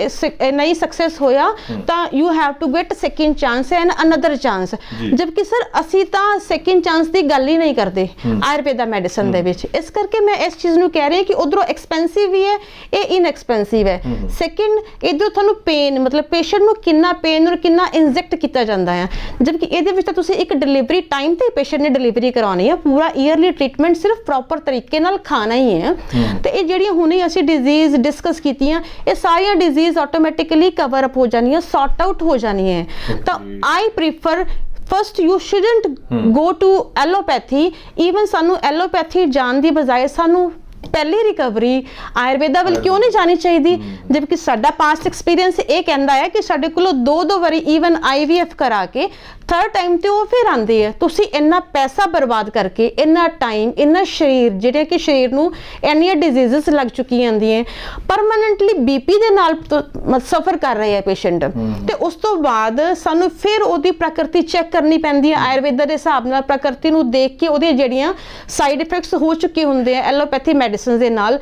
ਨਹੀਂ ਸਕਸੈਸ ਹੋਇਆ ਤਾਂ you have to get second chance and another
chance.
ਜਦਕਿ ਸਰ ਅਸੀਂ ਤਾਂ ਸੈਕਿੰਡ ਚਾਂਸ ਦੀ ਗੱਲ ਹੀ ਨਹੀਂ ਕਰਦੇ ਆਯੁਰਵੇਦਾ ਮੈਡੀਸਨ ਦੇ ਵਿੱਚ। ਇਸ ਕਰਕੇ ਮੈਂ ਇਸ ਚੀਜ਼ ਨੂੰ ਕਹਿ ਰਹੀ ਹਾਂ ਕਿ ਉਧਰੋਂ ਐਕਸਪੈਂਸਿਵ ਵੀ ਹੈ ਇਹ ਇਨਐਕਸਪੈਂਸਿਵ ਹੈ। ਸੈਕਿੰਡ ਇਧਰੋਂ ਤੁਹਾਨੂੰ ਪੇਨ ਮਤਲਬ ਪੇਸ਼ੈਂਟ ਨੂੰ ਕਿੰਨਾ ਪੇਨ ਔਰ ਕਿੰਨਾ ਇੰਜੈਕਟ ਕੀਤਾ ਜਾਂਦਾ ਹੈ। ਜਦਕਿ ਇਹਦੇ ਵਿੱਚ ਤਾਂ ਤੁਸੀਂ ਇੱਕ ਡਿਲੀਵਰੀ ਟਾਈਮ ਤੇ ਪੇਸ਼ੈਂਟ ਨੇ ਡਿਲੀਵਰੀ ਕਰਾਉਣੀ ਹੈ। ਪੂਰਾ ਈਅਰਲੀ ਟ੍ਰੀਟਮੈਂਟ ਸਿਰਫ ਪ੍ਰੋਪਰ ਤਰੀਕੇ ਨਾਲ ਖਾਣਾ ਹੀ ਹੈ। ਤੇ ਇਹ ਜਿਹੜੀਆਂ ਹੁਣੇ ਅਸੀਂ ਡਿਜ਼ੀਜ਼ ਡਿਸਕਸ ਕੀਤੀਆਂ ਇਹ ਸਾਰੀਆਂ ਡਿਜ਼ੀਜ਼ ਆਟੋਮੈਟਿਕਲੀ ਕਵਰ ਅਪ ਹੋ ਜਾਣੀਆਂ ਸੌਰਟ ਆਊਟ ਹੋ ਜਾਣੀਆਂ ਤਾਂ I prefer first you shouldn't go to allopathy even ਸਾਨੂੰ ਐਲੋਪੈਥੀ ਜਾਣ ਦੀ ਬਜਾਏ ਸਾਨੂੰ ਪਹਿਲੀ ਰਿਕਵਰੀ ਆਯੁਰਵੇਦਾ ਵੱਲ ਕਿਉਂ ਨਹੀਂ ਜਾਣੀ ਚਾਹੀਦੀ? ਜਦਕਿ ਸਾਡਾ ਪਾਸਟ ਐਕਸਪੀਰੀਅੰਸ ਇਹ ਕਹਿੰਦਾ ਹੈ ਕਿ ਸਾਡੇ ਕੋਲੋਂ ਦੋ ਦੋ ਵਾਰੀ ਈਵਨ ਆਈਵੀਐਫ ਕਰਾ ਕੇ ਥਰਡ ਟਾਈਮ ਤੇ ਉਹ ਫਿਰ ਆਂਦੇ ਆ ਤੁਸੀਂ ਇੰਨਾ ਪੈਸਾ ਬਰਬਾਦ ਕਰਕੇ ਇੰਨਾ ਟਾਈਮ ਇੰਨਾ ਸਰੀਰ ਜਿਹੜੇ ਕਿ ਸਰੀਰ ਨੂੰ ਇੰਨੀਆਂ ਡਿਜ਼ੀਜ਼ਸ ਲੱਗ ਚੁੱਕੀਆਂ ਹੁੰਦੀਆਂ ਪਰਮਨੈਂਟਲੀ ਬੀਪੀ ਦੇ ਨਾਲ ਸਫਰ ਕਰ ਰਹੇ ਆ ਪੇਸ਼ੈਂਟ ਤੇ ਉਸ ਤੋਂ ਬਾਅਦ ਸਾਨੂੰ ਫਿਰ ਉਹਦੀ ਪ੍ਰਕਿਰਤੀ ਚੈੱਕ ਕਰਨੀ ਪੈਂਦੀ ਹੈ। ਆਯੁਰਵੇਦਾ ਦੇ ਹਿਸਾਬ ਨਾਲ ਪ੍ਰਕਿਰਤੀ ਨੂੰ ਦੇਖ ਕੇ ਉਹਦੀਆਂ ਜਿਹੜੀਆਂ ਸਾਈਡ ਇਫੈਕਟਸ ਹੋ ਚੁੱਕੇ ਹੁੰਦੇ ਆ ਐਲੋਪੈਥੀ ਮੈਡੀਸਿਨਸ ਦੇ ਨਾਲ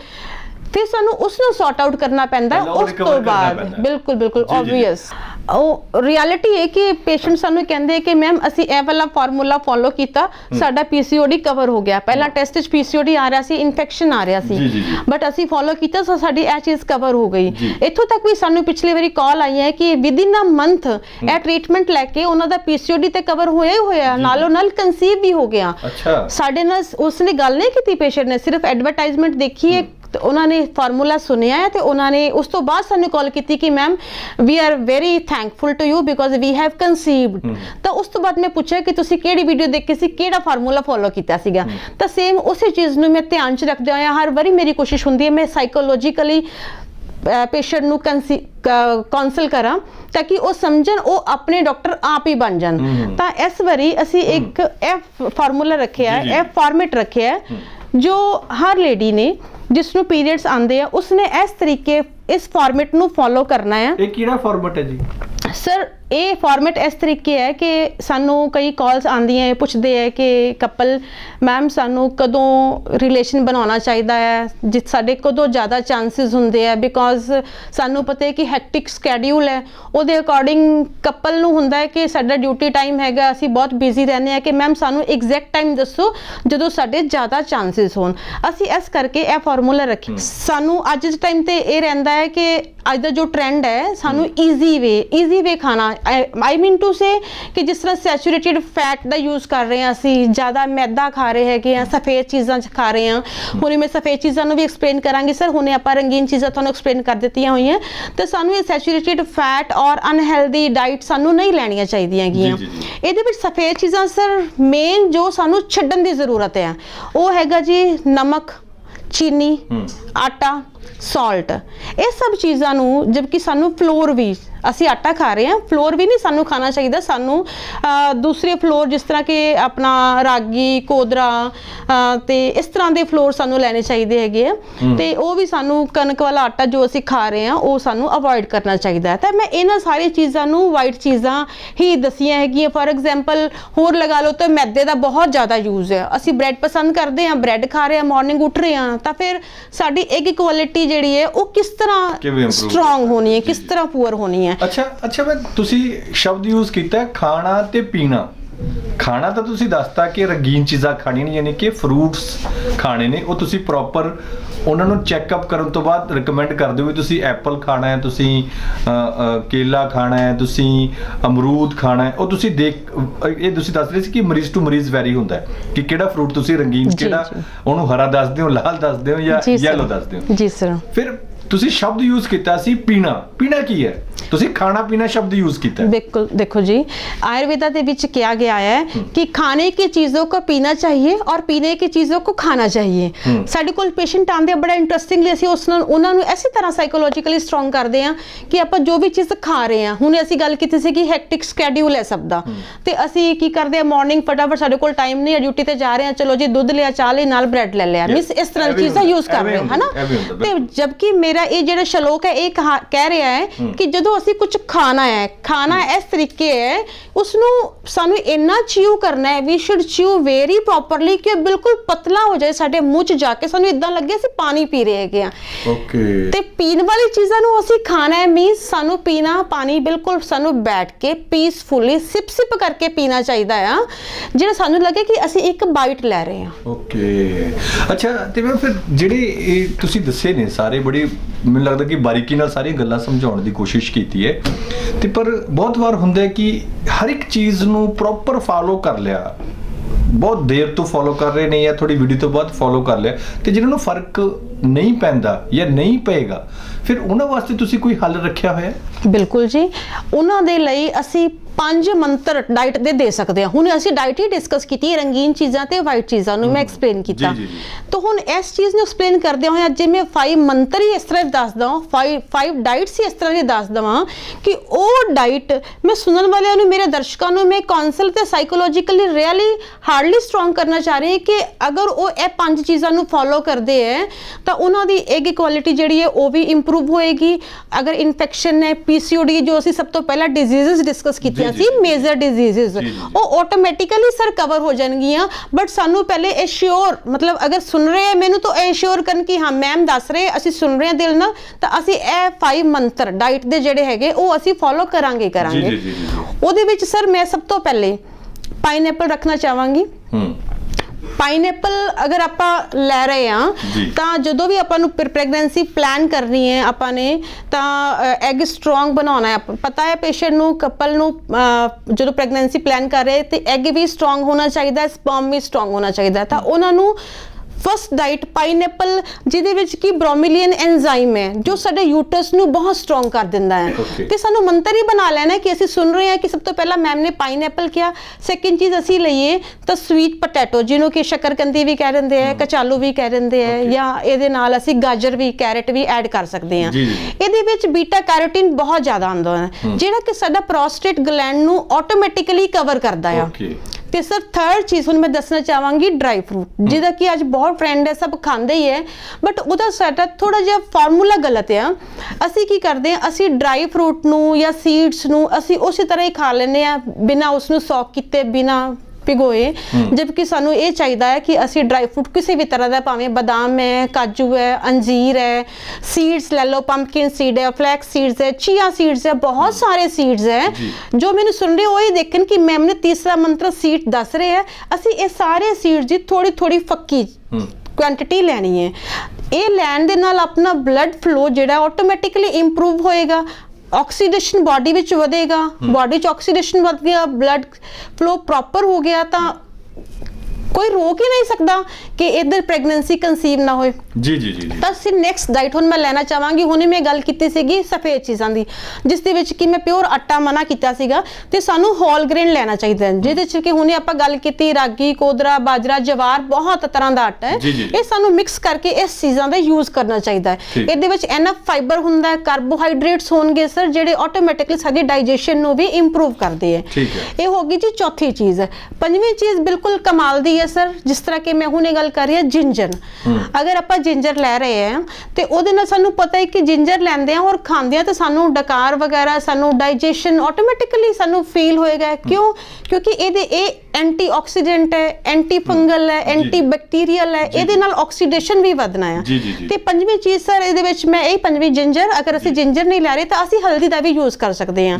ਫਿਰ ਸਾਨੂੰ ਉਸ ਨੂੰ ਸੌਰਟ ਆਊਟ ਕਰਨਾ ਪੈਂਦਾ ਉਸ ਤੋਂ ਬਾਅਦ। ਬਿਲਕੁਲ ਬਿਲਕੁਲ। ਆਬਵੀਅਸ ਉਹ ਰਿਐਲਿਟੀ ਹੈ ਕਿ ਪੇਸ਼ੈਂਟ ਸਾਨੂੰ ਕਹਿੰਦੇ ਕਿ ਮੈਮ ਅਸੀਂ ਇਹ ਵਾਲਾ ਫਾਰਮੂਲਾ ਫੋਲੋ ਕੀਤਾ ਸਾਡਾ ਪੀਸੀਓਡੀ ਕਵਰ ਹੋ ਗਿਆ। ਪਹਿਲਾਂ ਟੈਸਟ ਵਿੱਚ ਪੀਸੀਓਡੀ ਆ ਰਿਹਾ ਸੀ ਇਨਫੈਕਸ਼ਨ ਆ ਰਿਹਾ ਸੀ। ਬਟ ਅਸੀਂ ਫੋਲੋ ਕੀਤਾ ਸੋ ਸਾਡੀ ਇਹ ਚੀਜ਼ ਕਵਰ ਹੋ ਗਈ। ਇੱਥੋਂ ਤੱਕ ਵੀ ਸਾਨੂੰ ਪਿਛਲੀ ਵਾਰੀ ਕਾਲ ਆਈ ਹੈ ਕਿ ਵਿਦ ਇਨ ਅ ਮੰਥ ਇਹ ਟ੍ਰੀਟਮੈਂਟ ਲੈ ਕੇ ਉਹਨਾਂ ਦਾ ਪੀਸੀਓਡੀ ਤੇ ਕਵਰ ਹੋਇਆ ਹੀ ਹੋਇਆ। ਨਾਲੋਂ ਨਾਲ ਕਨਸੀਵ ਵੀ ਹੋ ਗਿਆ।
ਅੱਛਾ।
ਸਾਡੇ ਨਾਲ ਉਸਨੇ ਗੱਲ ਨਹੀਂ ਕੀਤੀ ਪੇਸ਼ੈਂਟ ਨੇ ਸਿਰਫ ਐਡਵਰਟਾਈਜ਼ਮੈਂਟ ਦੇਖੀ ਹੈ। ਤੇ ਉਹਨਾਂ ਨੇ ਫਾਰਮੂਲਾ ਸੁਣਿਆ ਹੈ ਤੇ ਉਹਨਾਂ ਨੇ ਉਸ ਤੋਂ ਬਾਅਦ ਸਾਨੂੰ ਕਾਲ ਕੀਤੀ ਕਿ ma'am we are very thankful to you because we have conceived ਤਾਂ ਉਸ ਤੋਂ ਬਾਅਦ ਮੈਂ ਪੁੱਛਿਆ ਕਿ ਤੁਸੀਂ ਕਿਹੜੀ ਵੀਡੀਓ ਦੇਖ ਕੇ ਸੀ ਕਿਹੜਾ ਫਾਰਮੂਲਾ ਫੋਲੋ ਕੀਤਾ ਸੀਗਾ? ਤਾਂ ਸੇਮ ਉਸੇ ਚੀਜ਼ ਨੂੰ ਮੈਂ ਧਿਆਨ 'ਚ ਰੱਖਦੇ ਹੋਇਆ ਹਰ ਵਾਰੀ ਮੇਰੀ ਕੋਸ਼ਿਸ਼ ਹੁੰਦੀ ਹੈ ਮੈਂ ਸਾਈਕੋਲੋਜੀਕਲੀ ਪੇਸ਼ੈਂਟ ਨੂੰ ਕਾਉਂਸਲ ਕਰਾਂ ਤਾਂ ਕਿ ਉਹ ਸਮਝਣ ਉਹ ਆਪਣੇ ਡਾਕਟਰ ਆਪ ਹੀ ਬਣ ਜਾਣ। ਤਾਂ ਇਸ ਵਾਰੀ ਅਸੀਂ ਇੱਕ ਇਹ ਫਾਰਮੂਲਾ ਰੱਖਿਆ। ਹੈ ਇਹ ਫਾਰਮੈਟ ਰੱਖਿਆ ਹੈ ਜੋ ਹਰ ਲੇਡੀ ਨੇ ਜਿਸ ਨੂੰ ਪੀਰੀਅਡਸ ਆਉਂਦੇ ਆ ਉਸਨੇ ਇਸ ਤਰੀਕੇ ਇਸ ਫਾਰਮੈਟ ਨੂੰ ਫੋਲੋ ਕਰਨਾ ਹੈ
ਇਹ ਕਿਹੜਾ ਫਾਰਮੈਟ ਹੈ ਜੀ?
ਸਰ ਇਹ ਫਾਰਮੈਟ ਇਸ ਤਰੀਕੇ ਹੈ ਕਿ ਸਾਨੂੰ ਕਈ ਕਾਲਸ ਆਉਂਦੀਆਂ ਹੈ ਪੁੱਛਦੇ ਹੈ ਕਿ ਕਪਲ ਮੈਮ ਸਾਨੂੰ ਕਦੋਂ ਰਿਲੇਸ਼ਨ ਬਣਾਉਣਾ ਚਾਹੀਦਾ ਹੈ? ਜਿਸ ਸਾਡੇ ਕਦੋਂ ਜ਼ਿਆਦਾ ਚਾਂਸਸ ਹੁੰਦੇ ਆ ਬਿਕੋਜ਼ ਸਾਨੂੰ ਪਤਾ ਹੈ ਕਿ ਹੈਕਟਿਕ ਸਕੇਡਿਊਲ ਹੈ। ਉਹਦੇ ਅਕੋਰਡਿੰਗ ਕਪਲ ਨੂੰ ਹੁੰਦਾ ਹੈ ਕਿ ਸਾਡਾ ਡਿਊਟੀ ਟਾਈਮ ਹੈਗਾ ਅਸੀਂ ਬਹੁਤ ਬਿਜ਼ੀ ਰਹਿੰਦੇ ਆ ਕਿ ਮੈਮ ਸਾਨੂੰ ਐਗਜ਼ੈਕਟ ਟਾਈਮ ਦੱਸੋ ਜਦੋਂ ਸਾਡੇ ਜ਼ਿਆਦਾ ਚਾਂਸਸ ਹੋਣ। ਅਸੀਂ ਇਸ ਕਰਕੇ ਇਹ ਫਾਰਮੂਲਾ ਰੱਖੀ। ਸਾਨੂੰ ਅੱਜ ਦੇ ਟਾਈਮ ਤੇ ਇਹ ਰਹਿੰਦਾ ਹੈ ਕਿ ਅੱਜ ਦਾ ਜੋ ਟ੍ਰੈਂਡ ਹੈ ਸਾਨੂੰ ਈਜ਼ੀ ਵੇ ਈਜ਼ੀ ਵੇ ਖਾਣਾ ਆਈ ਮੀਨ ਟੂ ਸੇ ਕਿ ਜਿਸ ਤਰ੍ਹਾਂ ਸੈਚੂਰੇਟਿਡ ਫੈਟ ਦਾ ਯੂਜ਼ ਕਰ ਰਹੇ ਹਾਂ ਅਸੀਂ ਜ਼ਿਆਦਾ ਮੈਦਾ ਖਾ ਰਹੇ ਹੈਗੇ ਆ ਸਫੇਦ ਚੀਜ਼ਾਂ ਚ ਖਾ ਰਹੇ ਹਾਂ। ਹੁਣੇ ਮੈਂ ਸਫੇਦ ਚੀਜ਼ਾਂ ਨੂੰ ਵੀ ਐਕਸਪਲੇਨ ਕਰਾਂਗੀ ਸਰ ਹੁਣੇ ਆਪਾਂ ਰੰਗੀਨ ਚੀਜ਼ਾਂ ਤੁਹਾਨੂੰ ਐਕਸਪਲੇਨ ਕਰ ਦਿੱਤੀਆਂ ਹੋਈਆਂ। ਤੇ ਸਾਨੂੰ ਇਹ ਸੈਚੂਰੇਟਿਡ ਫੈਟ ਔਰ ਅਨਹੈਲਦੀ ਡਾਈਟ ਸਾਨੂੰ ਨਹੀਂ ਲੈਣੀਆਂ ਚਾਹੀਦੀਆਂ
ਜੀ।
ਇਹਦੇ ਵਿੱਚ ਸਫੇਦ ਚੀਜ਼ਾਂ ਸਰ ਮੇਨ ਜੋ ਸਾਨੂੰ ਛੱਡਣ ਦੀ ਜ਼ਰੂਰਤ ਹੈ ਉਹ ਹੈਗਾ ਜੀ ਨਮਕ ਚੀਨੀ ਆਟਾ ਸਾਲਟ ਇਹ ਸਭ ਚੀਜ਼ਾਂ ਨੂੰ ਜਦਕਿ ਸਾਨੂੰ ਫਲੋਰ ਵੀ ਅਸੀਂ ਆਟਾ ਖਾ ਰਹੇ ਹਾਂ ਫਲੋਰ ਵੀ ਨਹੀਂ ਸਾਨੂੰ ਖਾਣਾ ਚਾਹੀਦਾ। ਸਾਨੂੰ ਦੂਸਰੇ ਫਲੋਰ ਜਿਸ ਤਰ੍ਹਾਂ ਕਿ ਆਪਣਾ ਰਾਗੀ ਕੋਦਰਾ ਤੇ ਇਸ ਤਰ੍ਹਾਂ ਦੇ ਫਲੋਰ ਸਾਨੂੰ ਲੈਣੇ ਚਾਹੀਦੇ ਹੈਗੇ ਆ। ਤੇ ਉਹ ਵੀ ਸਾਨੂੰ ਕਣਕ ਵਾਲਾ ਆਟਾ ਜੋ ਅਸੀਂ ਖਾ ਰਹੇ ਹਾਂ ਉਹ ਸਾਨੂੰ ਅਵੋਇਡ ਕਰਨਾ ਚਾਹੀਦਾ ਹੈ। ਤਾਂ ਮੈਂ ਇਹਨਾਂ ਸਾਰੀਆਂ ਚੀਜ਼ਾਂ ਨੂੰ ਵਾਈਟ ਚੀਜ਼ਾਂ ਹੀ ਦਸੀਆਂ ਹੈਗੀਆਂ। ਫੋਰ ਐਗਜ਼ਾਮਪਲ ਹੋਰ ਲਗਾ ਲਓ ਤਾਂ ਮੈਦੇ ਦਾ ਬਹੁਤ ਜ਼ਿਆਦਾ ਯੂਜ਼ ਹੈ। ਅਸੀਂ ਬ੍ਰੈਡ ਪਸੰਦ ਕਰਦੇ ਹਾਂ ਬ੍ਰੈਡ ਖਾ ਰਹੇ ਹਾਂ ਮਾਰਨਿੰਗ ਉੱਠ ਰਹੇ ਹਾਂ ਤਾਂ ਫਿਰ ਸਾਡੀ ਐਗ ਕੁਆਲਿਟੀ ਜਿਹੜੀ ਹੈ ਉਹ ਕਿਸ ਤਰ੍ਹਾਂ ਸਟਰੋਂਗ ਹੋਣੀ ਹੈ ਕਿਸ। ਤਰ੍ਹਾਂ ਪੂਰ ਹੋਣੀ ਹੈ
ਅੱਛਾ ਅੱਛਾ ਮੈਂ ਤੁਸੀਂ ਸ਼ਬਦ ਯੂਜ਼ ਕੀਤਾ ਖਾਣਾ ਤੇ ਪੀਣਾ ਖਾਣਾ ਤਾਂ ਤੁਸੀਂ ਦੱਸਤਾ ਕਿ ਰੰਗੀਨ ਚੀਜ਼ਾਂ ਖਾਣੀਆਂ ਨਹੀਂ ਯਾਨੀ ਕਿ ਫਰੂਟਸ ਖਾਣੇ ਨੇ ਉਹ ਤੁਸੀਂ ਪ੍ਰੋਪਰ ਉਹਨਾਂ ਨੂੰ ਚੈੱਕਅਪ ਕਰਨ ਤੋਂ ਬਾਅਦ ਰეკਮੈਂਡ ਕਰਦੇ ਹੋ ਵੀ ਤੁਸੀਂ ਐਪਲ ਖਾਣਾ ਹੈ ਤੁਸੀਂ ਕੇਲਾ ਖਾਣਾ ਹੈ ਤੁਸੀਂ ਅਮਰੂਦ ਖਾਣਾ ਹੈ ਉਹ ਤੁਸੀਂ ਦੇਖ ਇਹ ਤੁਸੀਂ ਦੱਸ ਰਹੇ ਸੀ ਕਿ ਮਰੀਜ਼ ਟੂ ਮਰੀਜ਼ ਵੈਰੀ ਹੁੰਦਾ ਹੈ ਕਿ ਕਿਹੜਾ ਫਰੂਟ ਤੁਸੀਂ ਰੰਗੀਨ ਕਿਹੜਾ। ਉਹਨੂੰ ਹਰਾ ਦੱਸਦੇ ਹੋ ਲਾਲ ਦੱਸਦੇ ਹੋ ਜਾਂ ਯੈਲੋ ਦੱਸਦੇ ਹੋ
ਜੀ ਸਰ
ਫਿਰ ਤੁਸੀਂ ਸ਼ਬਦ ਯੂਜ਼ ਕੀਤਾ ਸੀ ਪੀਣਾ। ਪੀਣਾ ਕੀ ਹੈ? ਤੁਸੀਂ ਖਾਣਾ ਪੀਣਾ ਸ਼ਬਦ ਯੂਜ਼ ਕੀਤਾ ਹੈ
बिल्कुल देखो जी आयुर्वेदा ਦੇ ਵਿੱਚ ਕਿਹਾ ਗਿਆ ਹੈ ਕਿ ਖਾਣੇ की चीजों को पीना चाहिए और पीने की चीजों को खाना चाहिए
ਹੂੰ।
ਸਾਡੇ ਕੋਲ ਪੇਸ਼ੈਂਟ ਆਉਂਦੇ ਆ ਬੜਾ ਇੰਟਰਸਟਿੰਗਲੀ ਅਸੀਂ ਉਸ ਨਾਲ ਉਹਨਾਂ ਨੂੰ ਐਸੀ ਤਰ੍ਹਾਂ ਸਾਈਕੋਲੋਜੀਕਲੀ ਸਟਰੋਂਗ ਕਰਦੇ ਆ ਕਿ ਆਪਾਂ ਜੋ ਵੀ ਚੀਜ਼ ਖਾ ਰਹੇ ਆ ਹੁਣ ਅਸੀਂ ਗੱਲ ਕੀਤੀ ਸੀ ਕਿ ਹੈਕਟਿਕ ਸਕੇਡਿਊਲ ਹੈ ਸਭ ਦਾ ਤੇ ਅਸੀਂ ਕੀ ਕਰਦੇ ਆ ਮਾਰਨਿੰਗ ਫਟਾਫਟ ਸਾਡੇ ਕੋਲ ਟਾਈਮ ਨਹੀਂ ਹੈ ਡਿਊਟੀ ਤੇ ਜਾ ਰਹੇ ਆ ਚਲੋ ਜੀ ਦੁੱਧ ਲਿਆ ਚਾਹ ਲਈ ਨਾਲ ਬ੍ਰੈਡ ਲੈ ਲਿਆ
Yes.
ਮਿਸ ਇਸ ਤਰ੍ਹਾਂ
ਇਹ
ਦੀ
ਵੀ
ਚੀਜ਼ਾਂ
ਹੁੰਦਾ,
ਯੂਜ਼ ਕਰ
ਇਹ ਵੀ
ਰਹੇ ਹਾਂ
ਹੁੰਦਾ,
ਹਨਾ
ਇਹ ਵੀ ਹੁੰਦਾ,
ਤੇ
ਬਿਲਕੁਲ।
ਜਦਕਿ ਮੇਰਾ ਇਹ ਜਿਹੜਾ ਸ਼ਲੋਕ ਹੈ ਇਹ ਕਹਾ- ਕਹਿ ਰਿਹਾ ਹੈ ਕਿ ਜਦੋਂ ਅਸੀਂ ਕੁਝ ਖਾਣਾ ਹੈ ਖਾਣਾ ਇਸ ਤਰੀਕੇ ਹੈ ਉਸ ਨੂੰ ਸਾਨੂੰ ਇੰਨਾ ਚਿਊ ਕਰਨਾ ਹੈ ਵੀ ਸ਼ੁਡ ਚਿਊ ਵੈਰੀ ਪ੍ਰੋਪਰਲੀ ਕਿ ਬਿਲਕੁਲ ਪਤਲਾ ਹੋ ਜਾਏ ਸਾਡੇ ਮੂੰਹ 'ਚ ਜਾ ਕੇ। ਸਾਨੂੰ ਇਦਾਂ ਲੱਗੇ ਅਸੀਂ ਪਾਣੀ ਪੀ ਰਹੇ ਹੈਗੇ ਆ
ਓਕੇ।
ਤੇ ਪੀਣ ਵਾਲੀ ਚੀਜ਼ਾਂ ਨੂੰ ਅਸੀਂ ਖਾਣਾ ਹੈ ਮੀਨਸ ਸਾਨੂੰ ਪੀਣਾ ਪਾਣੀ ਬਿਲਕੁਲ ਸਾਨੂੰ ਬੈਠ ਕੇ ਪੀਸਫੁਲੀ ਸਿਪ ਸਿਪ ਕਰਕੇ ਪੀਣਾ ਚਾਹੀਦਾ ਆ ਜਿਹੜਾ ਸਾਨੂੰ ਲੱਗੇ ਕਿ ਅਸੀਂ ਇੱਕ ਬਾਈਟ ਲੈ ਰਹੇ ਹਾਂ।
ਓਕੇ। ਅੱਛਾ ਤੇ ਮੈਂ ਫਿਰ ਜਿਹੜੇ ਇਹ ਤੁਸੀਂ ਦੱਸੇ ਨੇ ਸਾਰੇ ਬੜੀ ਮੈਨੂੰ ਲੱਗਦਾ ਕਿ ਬਾਰੀਕੀ ਨਾਲ ਸਾਰੀਆਂ ਗੱਲਾਂ ਸਮਝਾਉਣ ਦੀ ਕੋਸ਼ਿਸ਼ ਕੀਤੀ ਹੈ। ਤੇ ਪਰ ਬਹੁਤ ਵਾਰ ਹੁੰਦਾ ਹੈ ਕਿ ਹਰ ਇੱਕ ਚੀਜ਼ ਨੂੰ ਪ੍ਰੋਪਰ ਫਾਲੋ ਕਰ ਲਿਆ। ਬਹੁਤ ਦੇਰ ਤੋਂ ਫਾਲੋ ਕਰ ਰਹੇ ਨੇ ਜਾਂ ਥੋੜੀ ਵੀਡੀਓ ਤੋਂ ਬਾਅਦ ਫਾਲੋ ਕਰ ਲਿਆ ਤੇ ਜਿਹਨਾਂ ਨੂੰ ਫ਼ਰਕ ਨਹੀਂ ਪੈਂਦਾ ਜਾਂ ਨਹੀਂ ਪਏਗਾ, ਫਿਰ ਉਹਨਾਂ ਵਾਸਤੇ ਤੁਸੀਂ ਕੋਈ ਹੱਲ ਰੱਖਿਆ ਹੋਇਆ?
ਬਿਲਕੁਲ ਜੀ। ਉਹਨਾਂ ਦੇ ਲਈ ਅਸੀਂ ਪੰਜ ਮੰਤਰ ਡਾਈਟ ਦੇ ਦੇ ਸਕਦੇ ਹਾਂ। ਹੁਣ ਅਸੀਂ ਡਾਈਟ ਹੀ ਡਿਸਕਸ ਕੀਤੀ ਹੈ, ਰੰਗੀਨ ਚੀਜ਼ਾਂ ਤੇ ਵਾਈਟ ਚੀਜ਼ਾਂ ਨੂੰ ਮੈਂ ਐਕਸਪਲੇਨ ਕੀਤਾ। ਤਾਂ ਹੁਣ ਇਸ ਚੀਜ਼ ਨੂੰ ਐਕਸਪਲੇਨ ਕਰਦੇ ਹੋਏ ਅੱਜ ਜੇ ਮੈਂ 5 ਮੰਤਰ ਹੀ ਇਸ ਤਰ੍ਹਾਂ ਦੱਸ ਦਵਾਂ। 5 5 ਡਾਈਟਸ ਹੀ ਇਸ ਤਰ੍ਹਾਂ ਦੇ ਦੱਸ ਦਵਾਂ ਕਿ ਉਹ ਡਾਈਟ ਮੈਂ ਸੁਣਨ ਵਾਲਿਆਂ ਨੂੰ ਮੇਰੇ ਦਰਸ਼ਕਾਂ ਨੂੰ ਮੈਂ ਕਾਉਂਸਲ ਤੇ ਸਾਈਕੋਲੋਜੀਕਲੀ ਰੀਅਲੀ ਹਾਰਡਲੀ ਸਟਰੋਂਗ ਕਰਨਾ ਚਾਹ ਰਹੀ ਹਾਂ ਕਿ ਅਗਰ ਉਹ ਇਹ ਪੰਜ ਚੀਜ਼ਾਂ ਨੂੰ ਫੋਲੋ ਕਰਦੇ ਹੈ ਤਾਂ ਉਹਨਾਂ ਦੀ ਐਗ ਕੁਆਲਿਟੀ ਜਿਹੜੀ ਹੈ ਉਹ ਵੀ ਇੰਪਰੂਵ ਹੋਏਗੀ। ਅਗਰ ਇਨਫੈਕਸ਼ਨ ਹੈ ਪੀਸੀਓਡੀ ਜੋ ਅਸੀਂ ਸਭ ਤੋਂ ਪਹਿਲਾਂ ਡਿਜ਼ੀਜ਼ਸ ਡਿਸਕਸ ਕੀਤੀਆਂ
ਜੀ,
ਸੀ।
Major diseases.
ਉਹ ਆਟੋਮੈਟਿਕਲੀ ਸਰ ਕਵਰ ਹੋ ਜਾਣਗੀਆਂ ਬਟ ਸਾਨੂੰ ਪਹਿਲੇ ਇਹ ਸ਼ੋਰ ਮਤਲਬ ਅਗਰ ਸੁਣ ਰਹੇ ਹੈ ਮੈਨੂੰ ਤਾਂ ਇਹ ਸ਼ੋਰ ਕਰਨ ਕਿ ਹਾਂ ਮੈਮ ਦੱਸ ਰਹੇ ਅਸੀਂ ਸੁਣ ਰਹੇ ਹਾਂ ਦਿਲ ਨਾਲ ਤਾਂ ਅਸੀਂ ਇਹ 5 ਮੰਤਰ ਡਾਈਟ ਦੇ ਜਿਹੜੇ ਹੈਗੇ ਉਹ ਅਸੀਂ ਫੋਲੋ ਕਰਾਂਗੇ ਕਰਾਂਗੇ। ਉਹਦੇ ਵਿੱਚ ਸਰ ਮੈਂ ਸਭ ਤੋਂ ਪਹਿਲੇ ਪਾਈਨਐਪਲ ਰੱਖਣਾ ਚਾਹਾਂਗੀ
ਹੂੰ
ਪਾਈਨਐਪਲ ਅਗਰ ਆਪਾਂ ਲੈ ਰਹੇ। ਹਾਂ ਤਾਂ ਜਦੋਂ ਵੀ ਆਪਾਂ ਨੂੰ ਪ੍ਰੈਗਨੈਂਸੀ ਪਲਾਨ ਕਰਨੀ ਹੈ ਆਪਾਂ ਨੇ ਤਾਂ ਐਗ ਸਟਰੋਂਗ ਬਣਾਉਣਾ ਹੈ ਪਤਾ ਹੈ ਪੇਸ਼ੈਂਟ ਨੂੰ ਕਪਲ ਨੂੰ ਜਦੋਂ ਪ੍ਰੈਗਨੈਂਸੀ ਪਲਾਨ ਕਰ ਰਹੇ ਤੇ ਐਗ ਵੀ ਸਟਰੋਂਗ ਹੋਣਾ ਚਾਹੀਦਾ ਸਪਰਮ ਵੀ ਸਟਰੋਂਗ ਹੋਣਾ ਚਾਹੀਦਾ। ਤਾਂ ਉਹਨਾਂ ਨੂੰ ਫਸਟ ਡਾਈਟ ਪਾਈਨਐਪਲ ਜਿਹਦੇ ਵਿੱਚ ਕੀ ਬ੍ਰੋਮੀਲੀਅਨ ਐਂਜ਼ਾਈਮ ਹੈ ਜੋ ਸਾਡੇ ਯੂਟਰਸ ਨੂੰ ਬਹੁਤ ਸਟਰੋਂਗ ਕਰ ਦਿੰਦਾ ਹੈ. ਤੇ ਸਾਨੂੰ ਮੰਤਰ ਹੀ ਬਣਾ ਲੈਣਾ ਕਿ ਅਸੀਂ ਸੁਣ ਰਹੇ ਹਾਂ ਕਿ ਸਭ ਤੋਂ ਪਹਿਲਾਂ ਮੈਮ ਨੇ ਪਾਈਨਐਪਲ ਕਿਹਾ ਸੈਕਿੰਡ ਚੀਜ਼ ਅਸੀਂ ਲਈਏ ਤਾਂ ਸਵੀਟ ਪੋਟੈਟੋ ਜਿਹਨੂੰ ਕਿ ਸ਼ੱਕਰਕੰਦੀ ਵੀ ਕਹਿ ਦਿੰਦੇ ਆ ਕਚਾਲੂ ਵੀ ਕਹਿ ਦਿੰਦੇ ਆ. ਜਾਂ ਇਹਦੇ ਨਾਲ ਅਸੀਂ ਗਾਜਰ ਵੀ ਕੈਰਟ ਵੀ ਐਡ ਕਰ ਸਕਦੇ
ਜੀ।
ਇਹਦੇ ਵਿੱਚ ਬੀਟਾ ਕੈਰੋਟਿਨ ਬਹੁਤ ਜ਼ਿਆਦਾ ਆਉਂਦਾ ਹੈ ਜਿਹੜਾ ਕਿ ਸਾਡਾ ਪ੍ਰੋਸਟੇਟ ਗਲੈਂਡ ਨੂੰ ਆਟੋਮੈਟਿਕਲੀ ਕਵਰ ਕਰਦਾ ਆ
ਓਕੇ
ਤੇ ਸਰ ਥਰਡ ਚੀਜ਼ ਹੁਣ ਮੈਂ ਦੱਸਣਾ ਚਾਹਾਂਗੀ ਡਰਾਈ ਫਰੂਟ ਜਿਹਦਾ ਕਿ ਅੱਜ ਬਹੁਤ ਟ੍ਰੈਂਡ ਹੈ ਸਭ ਖਾਂਦੇ ਹੀ ਹੈ ਬਟ ਉਹਦਾ ਸਾਡਾ ਥੋੜਾ ਜਿਹਾ ਫਾਰਮੂਲਾ ਗਲਤ ਹੈ ਅਸੀਂ ਕੀ ਕਰਦੇ ਹਾਂ ਅਸੀਂ ਡਰਾਈ ਫਰੂਟ ਨੂੰ ਜਾਂ ਸੀਡਸ ਨੂੰ ਅਸੀਂ ਉਸੇ ਤਰ੍ਹਾਂ ਹੀ ਖਾ ਲੈਂਦੇ ਆ ਬਿਨਾ ਉਸ ਨੂੰ ਸੌਕ ਕੀਤੇ ਬਿਨਾ ਪਿਗੋਏ ਜਦਕਿ ਸਾਨੂੰ ਇਹ ਚਾਹੀਦਾ ਹੈ ਕਿ ਅਸੀਂ ਡਰਾਈ ਫਰੂਟ ਕਿਸੇ ਵੀ ਤਰ੍ਹਾਂ ਦਾ ਭਾਵੇਂ ਬਦਾਮ ਹੈ ਕਾਜੂ ਹੈ ਅੰਜੀਰ ਹੈ ਸੀਡਸ ਲੈ ਲਓ ਪੰਪਕਿਨ ਸੀਡ ਹੈ ਫਲੈਕਸ ਸੀਡਸ ਹੈ ਚੀਆ ਸੀਡਸ ਹੈ ਬਹੁਤ ਸਾਰੇ ਸੀਡਸ ਹੈ।
ਜੀ।
ਮੈਨੂੰ ਸੁਣ ਰਹੇ ਹੋ ਇਹ ਦੇਖਣ ਕਿ ਮੈਮ ਨੇ ਤੀਸਰਾ ਮੰਤਰ ਸੀਡ ਦੱਸ ਰਹੇ ਹੈ। ਅਸੀਂ ਇਹ ਸਾਰੇ ਸੀਡ ਦੀ ਥੋੜੀ ਥੋੜੀ ਫੱਕੀ
ਹੂੰ।
ਕੁਆਂਟੀਟੀ ਲੈਣੀ ਹੈ। ਇਹ ਲੈਣ ਦੇ ਨਾਲ ਆਪਣਾ ਬਲੱਡ ਫਲੋ ਜਿਹੜਾ ਆਟੋਮੈਟਿਕਲੀ ਇੰਪਰੂਵ ਹੋਏਗਾ। ਆਕਸੀਡੇਸ਼ਨ ਬਾਡੀ ਵਿੱਚ ਵਧੇਗਾ ਬਾਡੀ 'ਚ ਆਕਸੀਡੇਸ਼ਨ ਵਧ ਗਿਆ ਬਲੱਡ ਫਲੋ ਪ੍ਰੋਪਰ ਹੋ ਗਿਆ ਤਾਂ ਕੋਈ ਰੋਕ ਹੀ ਨਹੀਂ ਸਕਦਾ ਕਿ ਇਧਰ ਪ੍ਰੈਗਨੈਂਸੀ ਕਨਸੀਵ ਨਾ ਹੋਏ।
ਜੀ ਜੀ ਜੀ
ਤਾਂ ਅਸੀਂ ਨੈਕਸਟ ਡਾਈਟ ਹੁਣ ਮੈਂ ਲੈਣਾ ਚਾਹਾਂਗੀ। ਹੁਣੇ ਮੈਂ ਗੱਲ ਕੀਤੀ ਸੀਗੀ ਸਫੇਦ ਚੀਜ਼ਾਂ ਦੀ ਜਿਸ ਦੇ ਵਿੱਚ ਕਿ ਮੈਂ ਪਿਓਰ ਆਟਾ ਮਨਾ ਕੀਤਾ ਸੀਗਾ ਤੇ ਸਾਨੂੰ ਹੋਲ ਗ੍ਰੇਨ ਲੈਣਾ ਚਾਹੀਦਾ ਹੈ ਜਿਹਦੇ ਚ ਕਿ ਹੁਣੇ ਆਪਾਂ ਗੱਲ ਕੀਤੀ ਰਾਗੀ ਕੋਦਰਾ ਬਾਜਰਾ ਜਵਾਰ ਬਹੁਤ ਤਰ੍ਹਾਂ ਦਾ ਆਟਾ ਹੈ। ਇਹ ਸਾਨੂੰ ਮਿਕਸ ਕਰਕੇ ਇਸ ਚੀਜ਼ਾਂ ਦਾ ਯੂਜ਼ ਕਰਨਾ ਚਾਹੀਦਾ ਹੈ। ਇਹਦੇ ਵਿੱਚ ਐਨਫ ਫਾਈਬਰ ਹੁੰਦਾ ਹੈ ਕਾਰਬੋਹਾਈਡਰੇਟਸ ਹੋਣਗੇ ਸਰ ਜਿਹੜੇ ਆਟੋਮੈਟਿਕਲੀ ਸਾਡੀ ਡਾਈਜੈਸ਼ਨ ਨੂੰ ਵੀ ਇੰਪਰੂਵ ਕਰਦੇ ਹੈ।
ਠੀਕ ਹੈ।
ਇਹ ਹੋ ਗਈ ਜੀ ਚੌਥੀ ਚੀਜ਼ ਪੰਜਵੀਂ ਚੀਜ਼ ਬਿਲਕੁਲ ਕਮਾਲ ਦੀ ਹੈ ਸਰ ਜਿਸ ਤਰ੍ਹਾਂ ਕਿ ਮੈਂ ਹੁਣੇ ਗੱਲ ਕਰ ਰਹੀ ਹਾਂ ਜਿੰਜਰ ਅਗਰ ਆਪਾਂ ਜਿੰਜਰ ਲੈ ਰਹੇ ਹਾਂ ਤੇ ਉਹਦੇ ਨਾਲ ਸਾਨੂੰ ਪਤਾ ਹੈ ਕਿ ਜਿੰਜਰ ਲੈਂਦੇ ਆ ਔਰ ਖਾਂਦੇ ਆ ਤਾਂ ਸਾਨੂੰ ਡਕਾਰ ਵਗੈਰਾ ਸਾਨੂੰ ਡਾਈਜੈਸ਼ਨ ਆਟੋਮੈਟਿਕਲੀ ਸਾਨੂੰ ਫੀਲ ਹੋਏਗਾ। ਕਿਉਂ? ਕਿਉਂਕਿ ਇਹਦੇ ਇਹ ਐਂਟੀਆਕਸੀਡੈਂਟ ਹੈ ਐਂਟੀ ਫੰਗਲ ਹੈ। ਐਂਟੀ ਬੈਕਟੀਰੀਅਲ ਹੈ ਇਹਦੇ ਨਾਲ ਆਕਸੀਡੇਸ਼ਨ ਵੀ ਵਧਣਾ
ਜੀ।
ਤੇ ਪੰਜਵੀਂ ਚੀਜ਼ ਸਰ ਇਹਦੇ ਵਿੱਚ ਮੈਂ ਇਹ ਪੰਜਵੀਂ ਜਿੰਜਰ ਅਗਰ ਅਸੀਂ ਜਿੰਜਰ ਨਹੀਂ ਲੈ ਰਹੇ ਤਾਂ ਅਸੀਂ ਹਲਦੀ ਦਾ ਵੀ ਯੂਜ਼ ਕਰ ਸਕਦੇ ਹਾਂ।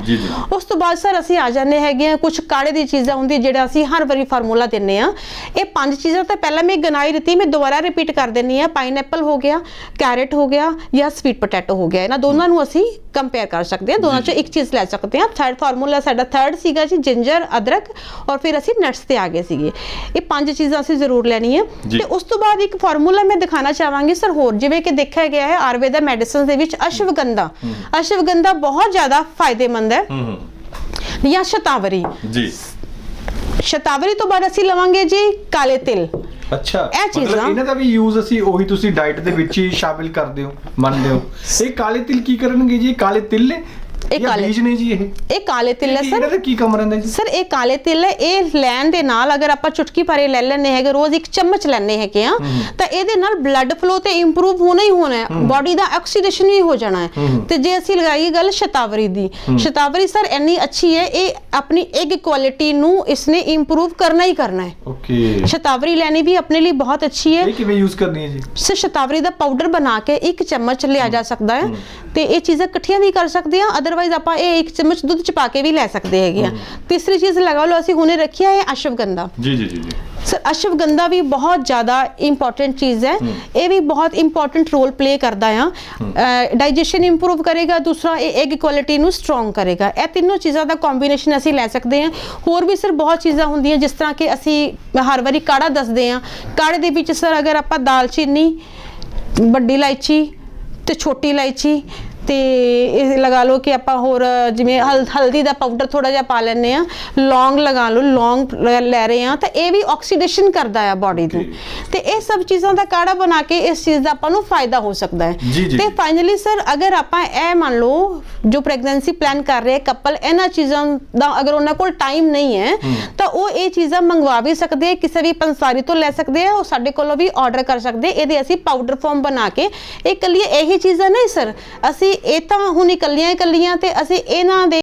ਉਸ ਤੋਂ ਬਾਅਦ ਸਰ ਅਸੀਂ ਆ ਜਾਂਦੇ ਹੈਗੇ ਆ ਕੁਝ ਕਾੜੇ ਦੀ ਚੀਜ਼ਾਂ ਹੁੰਦੀਆਂ ਜਿਹੜਾ ਅਸੀਂ ਹਰ ਵਾਰੀ ਫਾਰਮੂਲਾ ਦਿੰਨੇ ਆ ਇਹ ਪੰਜ ਚੀਜ਼ਾਂ ਤਾਂ ਪਹਿਲਾਂ ਮੈਂ ਗਨਾਈ ਦਿੱਤੀ ਮੈਂ ਦੁਬਾਰਾ ਰਿਪੀਟ ਕਰ ਦਿੰਨੀ ਆ ਪਾਈਨਐਪਲ ਹੋ ਗਿਆ ਕੈਰਟ ਹੋ ਗਿਆ ਜਾਂ ਸਵੀਟ ਪੋਟੈਟੋ ਹੋ ਗਿਆ। ਇਹਨਾਂ ਦੋਨਾਂ ਨੂੰ ਅਸੀਂ ਕੰਪੇਅਰ ਕਰ ਸਕਦੇ ਹਾਂ। ਦੋਨਾਂ ਚੋਂ ਇੱਕ ਚੀਜ਼ ਲੈ ਸਕਦੇ ਹਾਂ। ਥਰਡ ਫਾਰਮੂਲਾ ਸਾਡਾ ਥਰਡ ਸੀਗਾ ਜੀ ਜਿੰਜਰ ਅਦਰਕ ਔਰ ਫਿਰ ਅਸੀਂ ਨਟਸ ਤੇ ਆ ਗਏ ਸੀਗੇ। ਇਹ ਪੰਜ ਚੀਜ਼ਾਂ ਅਸੀਂ ਜ਼ਰੂਰ ਲੈਣੀਆਂ।
ਜੀ।
ਤੇ ਉਸ ਤੋਂ ਬਾਅਦ ਇੱਕ ਫਾਰਮੂਲਾ ਮੈਂ ਦਿਖਾਣਾ ਚਾਹਾਂਗੀ ਸਰ ਹੋਰ ਜਿਵੇਂ ਕਿ ਦੇਖਿਆ ਗਿਆ ਹੈ ਆਯੁਰਵੇਦਾ ਮੈਡੀਸਿਨਸ ਦੇ ਵਿੱਚ ਅਸ਼ਵਗੰਧਾ। ਅਸ਼ਵਗੰਧਾ ਬਹੁਤ ਜ਼ਿਆਦਾ ਫਾਇਦੇਮੰਦ ਹੈ
ਹੂੰ।
ਜਾਂ ਸ਼ਤਾਵਰੀ।
ਜੀ।
ਸ਼ਤਾਵਰੀ ਤੋਂ ਬਾਅਦ ਅਸੀਂ ਲਵਾਂਗੇ ਜੀ ਕਾਲੇ ਤਿਲ।
ਅੱਛਾ
ਇਹ
ਮਤਲਬ
ਚੀਜ਼ਾਂ-
ਇਹਨਾਂ ਦਾ ਵੀ ਯੂਜ਼ ਅਸੀਂ ਉਹੀ ਤੁਸੀਂ ਡਾਈਟ ਦੇ ਵਿੱਚ ਹੀ ਸ਼ਾਮਿਲ ਕਰਦੇ ਹੋ ਮੰਨਦੇ ਹੋ। ਇਹ ਕਾਲੇ ਤਿਲ ਕੀ ਕਰਨਗੇ ਜੀ? ਇਹ ਕਾਲੇ ਤਿਲ ਨੇ
ਇਹ ਕਾਲੇ-
ਬੀਜ ਨੇ ਜੀ ਇਹ।
ਇਹ ਕਾਲੇ ਤਿਲ ਹੈ ਸਰ।
ਇਹਨਾਂ ਦਾ ਕੀ ਕੰਮ ਰਹਿੰਦਾ ਜੀ?
ਸਰ ਇਹ ਕਾਲੇ ਤਿਲ ਹੈ। ਇਹ ਲੈਣ ਦੇ ਨਾਲ ਅਗਰ ਆਪਾਂ ਚੁਟਕੀ ਭਰੇ ਲੈ ਲੈਣੇ ਹੈਗੇ ਰੋਜ਼ ਇੱਕ ਚਮਚ ਲੈਣੇ ਹੈਗੇ ਆ ਤਾਂ ਇਹਦੇ ਨਾਲ ਬਲੱਡ ਫਲੋ ਤੇ ਇੰਪਰੂਵ ਹੋਣਾ ਹੀ ਹੋਣਾ ਹੈ। ਬਾਡੀ ਦਾ ਆਕਸੀਡੇਸ਼ਨ ਵੀ ਹੋ ਜਾਣਾ ਹੈ। ਤੇ ਜੇ ਅਸੀਂ ਲਗਾਈਏ ਗੱਲ ਸ਼ਤਾਵਰੀ ਦੀ ਸ਼ਤਾਵਰੀ ਸਰ ਇੰਨੀ ਅੱਛੀ ਹੈ ਇਹ ਆਪਣੀ ਐਗ ਕੁਆਲਿਟੀ ਨੂੰ ਇਸਨੇ ਇੰਪਰੂਵ ਕਰਨਾ ਹੀ ਕਰਨਾ ਹੈ।
ਓਕੇ।
ਸ਼ਤਾਵਰੀ ਲੈਣੀ ਵੀ ਆਪਣੇ ਲਈ ਬਹੁਤ ਅੱਛੀ ਹੈ।
ਇਹ ਕਿਵੇਂ ਯੂਜ਼ ਕਰਨੀ ਹੈ ਜੀ?
ਸੇ ਸ਼ਤਾਵਰੀ ਦਾ ਪਾਊਡਰ ਬਣਾ ਕੇ ਇੱਕ ਚਮਚ ਲਿਆ ਜਾ ਸਕਦਾ ਹੈ ਤੇ ਇਹ ਚੀਜ਼ਾਂ ਇਕੱਠੀਆਂ ਵੀ ਕਰ ਸਕਦੇ ਆ ਅਦਰਵਾਈਜ਼ ਆਪਾਂ ਇਹ ਇੱਕ ਚਮਚ ਦੁੱਧ ਚ ਪਾ ਕੇ ਵੀ ਲੈ ਸਕਦੇ ਹੈਗੇ ਆ। ਤੀਸਰੀ ਚੀਜ਼ ਲਗਾ ਲਓ ਅਸੀਂ ਹੁਣੇ ਰੱਖਿਆ ਹੈ ਅਸ਼ਵਗੰਧਾ
ਜੀ ਜੀ ਜੀ ਜੀ।
ਸਰ ਅਸ਼ਵਗੰਧਾ ਵੀ ਬਹੁਤ ਜ਼ਿਆਦਾ ਇੰਪੋਰਟੈਂਟ ਚੀਜ਼ ਹੈ। ਇਹ ਵੀ ਬਹੁਤ ਇੰਪੋਰਟੈਂਟ ਰੋਲ ਪਲੇ ਕਰਦਾ ਆ। ਡਾਈਜੈਸ਼ਨ ਇੰਪਰੂਵ ਕਰੇਗਾ ਦੂਸਰਾ ਇਹ ਐਗ ਕੁਆਲਿਟੀ ਨੂੰ ਸਟਰੋਂਗ ਕਰੇਗਾ। ਇਹ ਤਿੰਨੋਂ ਚੀਜ਼ਾਂ ਦਾ ਕੰਬੀਨੇਸ਼ਨ ਅਸੀਂ ਲੈ ਸਕਦੇ ਹਾਂ ਹੋਰ ਵੀ ਸਰ ਬਹੁਤ ਚੀਜ਼ਾਂ ਹੁੰਦੀਆਂ ਜਿਸ ਤਰ੍ਹਾਂ ਕਿ ਅਸੀਂ ਹਰ ਵਾਰੀ ਕਾੜਾ ਦੱਸਦੇ ਹਾਂ ਕਾੜੇ ਦੇ ਵਿੱਚ ਸਰ ਅਗਰ ਆਪਾਂ ਦਾਲਚੀਨੀ ਵੱਡੀ ਇਲਾਇਚੀ ਤੇ ਛੋਟੀ ਇਲਾਇਚੀ ਤੇ ਇਹ ਲਗਾ ਲਓ ਕਿ ਆਪਾਂ ਹੋਰ ਜਿਵੇਂ ਹਲ- ਹਲਦੀ ਦਾ ਪਾਊਡਰ ਥੋੜਾ ਜਿਹਾ ਪਾ ਲੈਂਦੇ ਆ ਲੌਂਗ ਲਗਾ ਲਓ ਲੌਂਗ ਲੈ- ਰਹੇ ਆ ਤਾਂ ਇਹ ਵੀ ਆਕਸੀਡੇਸ਼ਨ ਕਰਦਾ ਆ ਬਾਡੀ ਨੂੰ। ਤੇ ਇਹ ਸਭ ਚੀਜ਼ਾਂ ਦਾ ਕਾੜਾ ਬਣਾ ਕੇ ਇਸ ਚੀਜ਼ ਦਾ ਆਪਾਂ ਨੂੰ ਫਾਇਦਾ ਹੋ ਸਕਦਾ ਹੈ ਤੇ। ਫਾਈਨਲੀ ਸਰ ਅਗਰ ਆਪਾਂ ਇਹ ਮੰਨ ਲਓ ਜੋ ਪ੍ਰੈਗਨੈਂਸੀ ਪਲਾਨ ਕਰ ਰਹੇ ਕਪਲ ਇਹਨਾਂ ਚੀਜ਼ਾਂ ਦਾ ਅਗਰ ਉਹਨਾਂ ਕੋਲ ਟਾਈਮ ਨਹੀਂ ਹੈ ਤਾਂ ਉਹ ਇਹ ਚੀਜ਼ਾਂ ਮੰਗਵਾ ਵੀ ਸਕਦੇ ਆ ਕਿਸੇ ਵੀ ਪੰਸਾਰੀ ਤੋਂ ਲੈ ਸਕਦੇ ਆ ਉਹ ਸਾਡੇ ਕੋਲੋਂ ਵੀ ਆਰਡਰ ਕਰ ਸਕਦੇ ਇਹਦੇ ਅਸੀਂ ਪਾਊਡਰ ਫਾਰਮ ਬਣਾ ਕੇ ਇਹ ਇਕੱਲੀ ਇਹੀ ਚੀਜ਼ਾਂ ਨਹੀਂ ਸਰ ਅਸੀਂ ਇਹ ਤਾਂ ਹੁਣ ਇਕੱਲੀਆਂ ਇਕੱਲੀਆਂ ਤੇ ਅਸੀਂ ਇਹਨਾਂ ਦੇ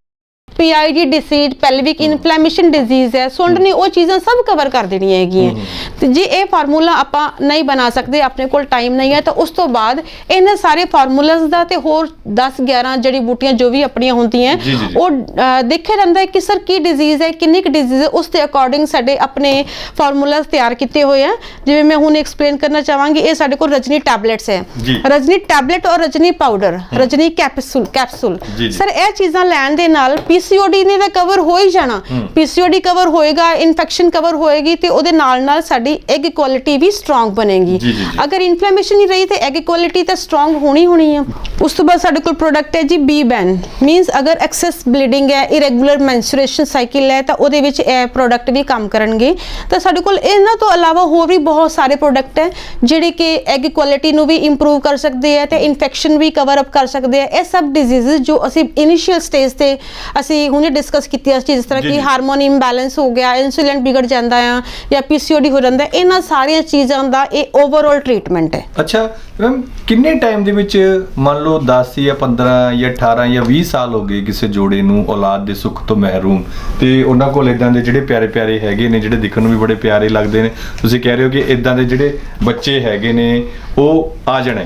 PID disease pelvic inflammation disease ਹੈ। ਸੁੰਡਨੀ ਉਹ ਚੀਜ਼ਾਂ ਸਭ ਕਵਰ ਕਰ ਦੇਣੀਆਂ ਹੈਗੀਆਂ। ਤੇ ਜੇ ਇਹ ਫਾਰਮੂਲਾ ਆਪਾਂ ਨਹੀਂ ਬਣਾ ਸਕਦੇ ਆਪਣੇ ਕੋਲ ਟਾਈਮ ਨਹੀਂ ਹੈ ਤਾਂ ਉਸ ਤੋਂ ਬਾਅਦ ਇਹਨਾਂ ਸਾਰੇ ਫਾਰਮੂਲਾਸ ਦਾ ਤੇ ਹੋਰ 10 11 ਜੜੀ ਬੂਟੀਆਂ ਜੋ ਵੀ ਆਪਣੀਆਂ ਹੁੰਦੀਆਂ। ਉਹ ਦੇਖਿਆ ਜਾਂਦਾ ਹੈ ਕਿ ਸਰ ਕੀ ਡਿਜ਼ੀਜ਼ ਹੈ ਕਿੰਨੀ ਕੁ ਡਿਜ਼ੀਜ਼ ਹੈ ਉਸ ਦੇ ਅਕੋਰਡਿੰਗ ਸਾਡੇ ਆਪਣੇ ਫਾਰਮੂਲਾਸ ਤਿਆਰ ਕੀਤੇ ਹੋਏ ਆ। ਜਿਵੇਂ ਮੈਂ ਹੁਣ ਐਕਸਪਲੇਨ ਕਰਨਾ ਚਾਹਾਂਗੀ ਇਹ ਸਾਡੇ ਕੋਲ ਰਜਨੀ ਟੈਬਲੇਟਸ ਹੈ। ਰਜਨੀ ਟੈਬਲੇਟ ਔਰ Rajni powder Rajni
capsule capsule.
Sir ਇਹ ਚੀਜ਼ਾਂ ਲੈਣ ਦੇ ਨਾਲ ਪੀਸੀਓਡੀ ਨੇ ਤਾਂ ਕਵਰ ਹੋ ਹੀ ਜਾਣਾ। ਪੀਸੀਓਡੀ ਕਵਰ ਹੋਏਗਾ ਇਨਫੈਕਸ਼ਨ ਕਵਰ ਹੋਏਗੀ ਤੇ ਉਹਦੇ ਨਾਲ ਨਾਲ ਸਾਡੀ ਐਗ ਕੁਆਲਿਟੀ ਵੀ ਸਟਰੋਂਗ ਬਣੇਗੀ। ਅਗਰ ਇਨਫਲੇਮੇਸ਼ਨ ਨਹੀਂ ਰਹੀ ਤੇ ਐਗ ਕੁਆਲਿਟੀ ਤਾਂ ਸਟਰੋਂਗ ਹੋਣੀ ਹੋਣੀ ਆ। ਉਸ ਤੋਂ ਬਾਅਦ ਸਾਡੇ ਕੋਲ ਪ੍ਰੋਡਕਟ ਹੈ ਜੀ ਬੀ ਬੈਨ ਮੀਨਸ ਅਗਰ ਐਕਸੈਸ ਬਲੀਡਿੰਗ ਹੈ ਇਰੈਗੂਲਰ ਮੈਂਸਟ੍ਰੂਏਸ਼ਨ ਸਾਈਕਲ ਹੈ ਤਾਂ ਉਹਦੇ ਵਿੱਚ ਇਹ ਪ੍ਰੋਡਕਟ ਵੀ ਕੰਮ ਕਰਨਗੇ। ਤਾਂ ਸਾਡੇ ਕੋਲ ਇਹਨਾਂ ਤੋਂ ਇਲਾਵਾ ਹੋਰ ਵੀ ਬਹੁਤ ਸਾਰੇ ਪ੍ਰੋਡਕਟ ਹੈ ਜਿਹੜੇ ਕਿ ਐਗ ਕੁਆਲਿਟੀ ਨੂੰ ਵੀ ਇੰਪਰੂਵ ਕਰ ਸਕਦੇ ਆ ਤੇ ਇਨਫੈਕਸ਼ਨ ਵੀ ਕਵਰ ਅਪ ਕਰ ਸਕਦੇ ਆ ਇਹ ਸਭ ਡਿਜ਼ੀਜ਼ਸ ਜੋ ਅਸੀਂ ਇਨੀਸ਼ੀਅਲ ਸਟੇਜ ਤੇ ਅਸੀਂ ਹੁਣੇ ਡਿਸਕਸ ਕੀਤੀਆਂ ਸੀ ਜਿਸ ਤਰ੍ਹਾਂ ਕਿ। ਹਾਰਮੋਨ ਇੰਬੈਲੈਂਸ ਹੋ ਗਿਆ ਇਨਸੂਲਿਨ ਵਿਗੜ ਜਾਂਦਾ ਆ ਜਾਂ ਪੀਸੀਓਡੀ ਹੋ ਜਾਂਦਾ ਇਹਨਾਂ ਸਾਰੀਆਂ ਚੀਜ਼ਾਂ ਦਾ ਇਹ ਓਵਰਆਲ ਟ੍ਰੀਟਮੈਂਟ ਹੈ
ਅੱਛਾ ਮੈਮ ਕਿੰਨੇ ਟਾਈਮ ਦੇ ਵਿੱਚ ਮੰਨ ਲਓ 10 ਜਾਂ 15 ਜਾਂ 18 ਜਾਂ 20 ਸਾਲ ਹੋ ਗਏ ਕਿਸੇ ਜੋੜੇ ਨੂੰ ਔਲਾਦ ਦੇ ਸੁੱਖ ਤੋਂ ਮਹਿਰੂਮ ਤੇ ਉਹਨਾਂ ਕੋਲ ਇਦਾਂ ਦੇ ਜਿਹੜੇ ਪਿਆਰੇ ਪਿਆਰੇ ਹੈਗੇ ਨੇ ਜਿਹੜੇ ਦਿਖਣ ਨੂੰ ਵੀ ਬੜੇ ਪਿਆਰੇ ਲੱਗਦੇ ਨੇ ਤੁਸੀਂ ਕਹਿ ਰਹੇ ਹੋ ਕਿ ਇਦਾਂ ਦੇ ਜਿਹੜੇ ਬੱਚੇ ਹੈਗੇ ਨੇ ਉਹ ਆ ਜਾਣੇ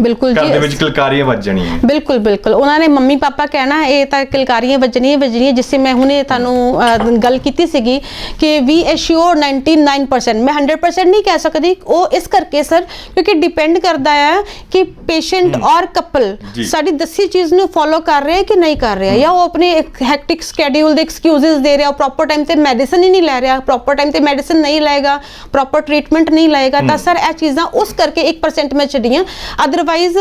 ਬਿਲਕੁਲ
ਘਰ ਦੇ ਵਿੱਚ ਕਿਲਕਾਰੀਆਂ ਵੱਜ ਜਾਣੀਆਂ
ਬਿਲਕੁਲ ਬਿਲਕੁਲ। ਉਹਨਾਂ ਨੇ ਮੰਮੀ ਪਾਪਾ ਕਹਿਣਾ ਇਹ ਤਾਂ ਕਿਲਕਾਰੀਆਂ ਵੱਜਣੀਆਂ ਵੱਜਣੀਆਂ ਜਿਸ ਮੈਂ ਹੁਣੇ ਤੁਹਾਨੂੰ ਗੱਲ ਕੀਤੀ ਸੀਗੀ ਕਿ ਵੀ ਐਸ਼ੋਰ 99% ਮੈਂ 100% ਨਹੀਂ ਕਹਿ ਸਕਦੀ ਉਹ ਇਸ ਕਰਕੇ ਸਰ ਕਿਉਂਕਿ ਡਿਪੈਂਡ ਕਰਦਾ ਹੈ ਕਿ ਪੇਸ਼ੈਂਟ ਔਰ ਕਪਲ। ਸਾਡੀ ਦੱਸੀ ਚੀਜ਼ ਨੂੰ ਫੋਲੋ ਕਰ ਰਿਹਾ ਹੈ ਕਿ ਨਹੀਂ ਕਰ ਰਿਹਾ ਜਾਂ ਉਹ ਆਪਣੇ ਹੈਕਟਿਕ ਸਕੇਡਿਊਲ ਦੇ ਐਕਸਕਿਊਜ਼ਸ ਦੇ ਰਿਹਾ ਪ੍ਰੋਪਰ ਟਾਈਮ ਤੇ ਮੈਡੀਸਨ ਹੀ ਨਹੀਂ ਲੈ ਰਿਹਾ ਪ੍ਰੋਪਰ ਟਾਈਮ ਤੇ ਮੈਡੀਸਨ ਨਹੀਂ ਲਏਗਾ ਪ੍ਰੋਪਰ ਟ੍ਰੀਟਮੈਂਟ ਨਹੀਂ ਲਏਗਾ ਤਾਂ ਸਰ ਇਹ ਚੀਜ਼ਾਂ ਉਸ ਕਰਕੇ 1% ਮੈਂ ਛੱਡੀਆਂ ਅਦਰਵਾਈਜ਼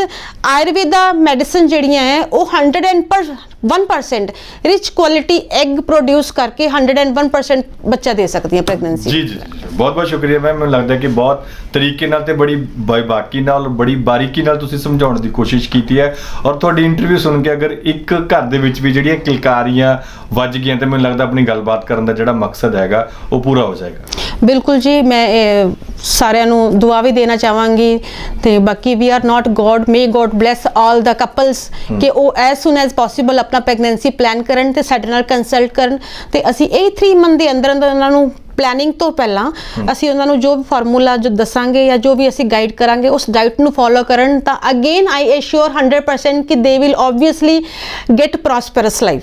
ਆਯੁਰਵੇਦਾ ਮੈਡੀਸਨ ਜਿਹੜੀਆਂ ਹੈ ਉਹ 101% ਰਿਚ ਕੁਆਲਿਟੀ ਐਗ ਪ੍ਰੋਡਿਊਸ ਕਰਕੇ 101% ਬੱਚਾ ਦੇ ਸਕਦੀਆਂ ਪ੍ਰੈਗਨੈਂਸੀ
ਜੀ ਜੀ ਬਹੁਤ ਬਹੁਤ ਸ਼ੁਕਰੀਆ ਮੈਮ। ਮੈਨੂੰ ਲੱਗਦਾ ਕਿ ਬਹੁਤ ਤਰੀਕੇ ਨਾਲ ਤੇ ਬੜੀ ਬਾਕੀ ਨਾਲ ਬੜੀ ਬਾਰੀਕੀ ਨਾਲ ਤੁਸੀਂ ਸਮਝਾਉਣ ਦੀ ਕੋਸ਼ਿਸ਼ ਕੀਤੀ ਹੈ। ਔਰ ਤੁਹਾਡੀ ਇੰਟਰਵਿਊ ਸੁਣ ਕੇ ਅਗਰ ਇੱਕ ਘਰ ਦੇ ਵਿੱਚ ਵੀ ਜਿਹੜੀਆਂ ਕਿਲਕਾਰੀਆਂ ਵੱਜ ਗਈਆਂ ਤੇ ਮੈਨੂੰ ਲੱਗਦਾ ਆਪਣੀ ਗੱਲਬਾਤ ਕਰਨ ਦਾ ਜਿਹੜਾ ਮਕਸਦ ਹੈਗਾ ਉਹ ਪੂਰਾ ਹੋ ਜਾਏਗਾ।
ਬਿਲਕੁਲ ਜੀ ਮੈਂ ਸਾਰਿਆਂ ਨੂੰ ਦੁਆ ਵੀ ਦੇਣਾ ਚਾਹਾਂਗੀ ਤੇ ਬਾਕੀ we are not God may God bless all the couples ਕਿ ਉਹ ਐਸ ਸੂਨ ਐਸ ਪੋਸੀਬਲ ਆਪਣਾ ਪ੍ਰੈਗਨੈਂਸੀ ਪਲਾਨ ਕਰਨ ਤੇ ਸਾਡੇ ਨਾਲ ਕੰਸਲਟ ਕਰਨ। ਤੇ ਅਸੀਂ ਇਹ 3 ਮੰਥ ਦੇ ਅੰਦਰ ਅੰਦਰ ਉਹਨਾਂ ਨੂੰ ਪਲੈਨਿੰਗ ਤੋਂ ਪਹਿਲਾਂ ਅਸੀਂ ਉਹਨਾਂ ਨੂੰ ਜੋ ਵੀ ਫਾਰਮੂਲਾ ਜੋ ਦੱਸਾਂਗੇ ਜਾਂ ਜੋ ਵੀ ਅਸੀਂ ਗਾਈਡ ਕਰਾਂਗੇ ਉਸ ਡਾਈਟ ਨੂੰ ਫੋਲੋ ਕਰਨ ਤਾਂ ਅਗੇਨ ਆਈ ਐਸ਼ੋਰ 100% ਕਿ they will obviously get prosperous life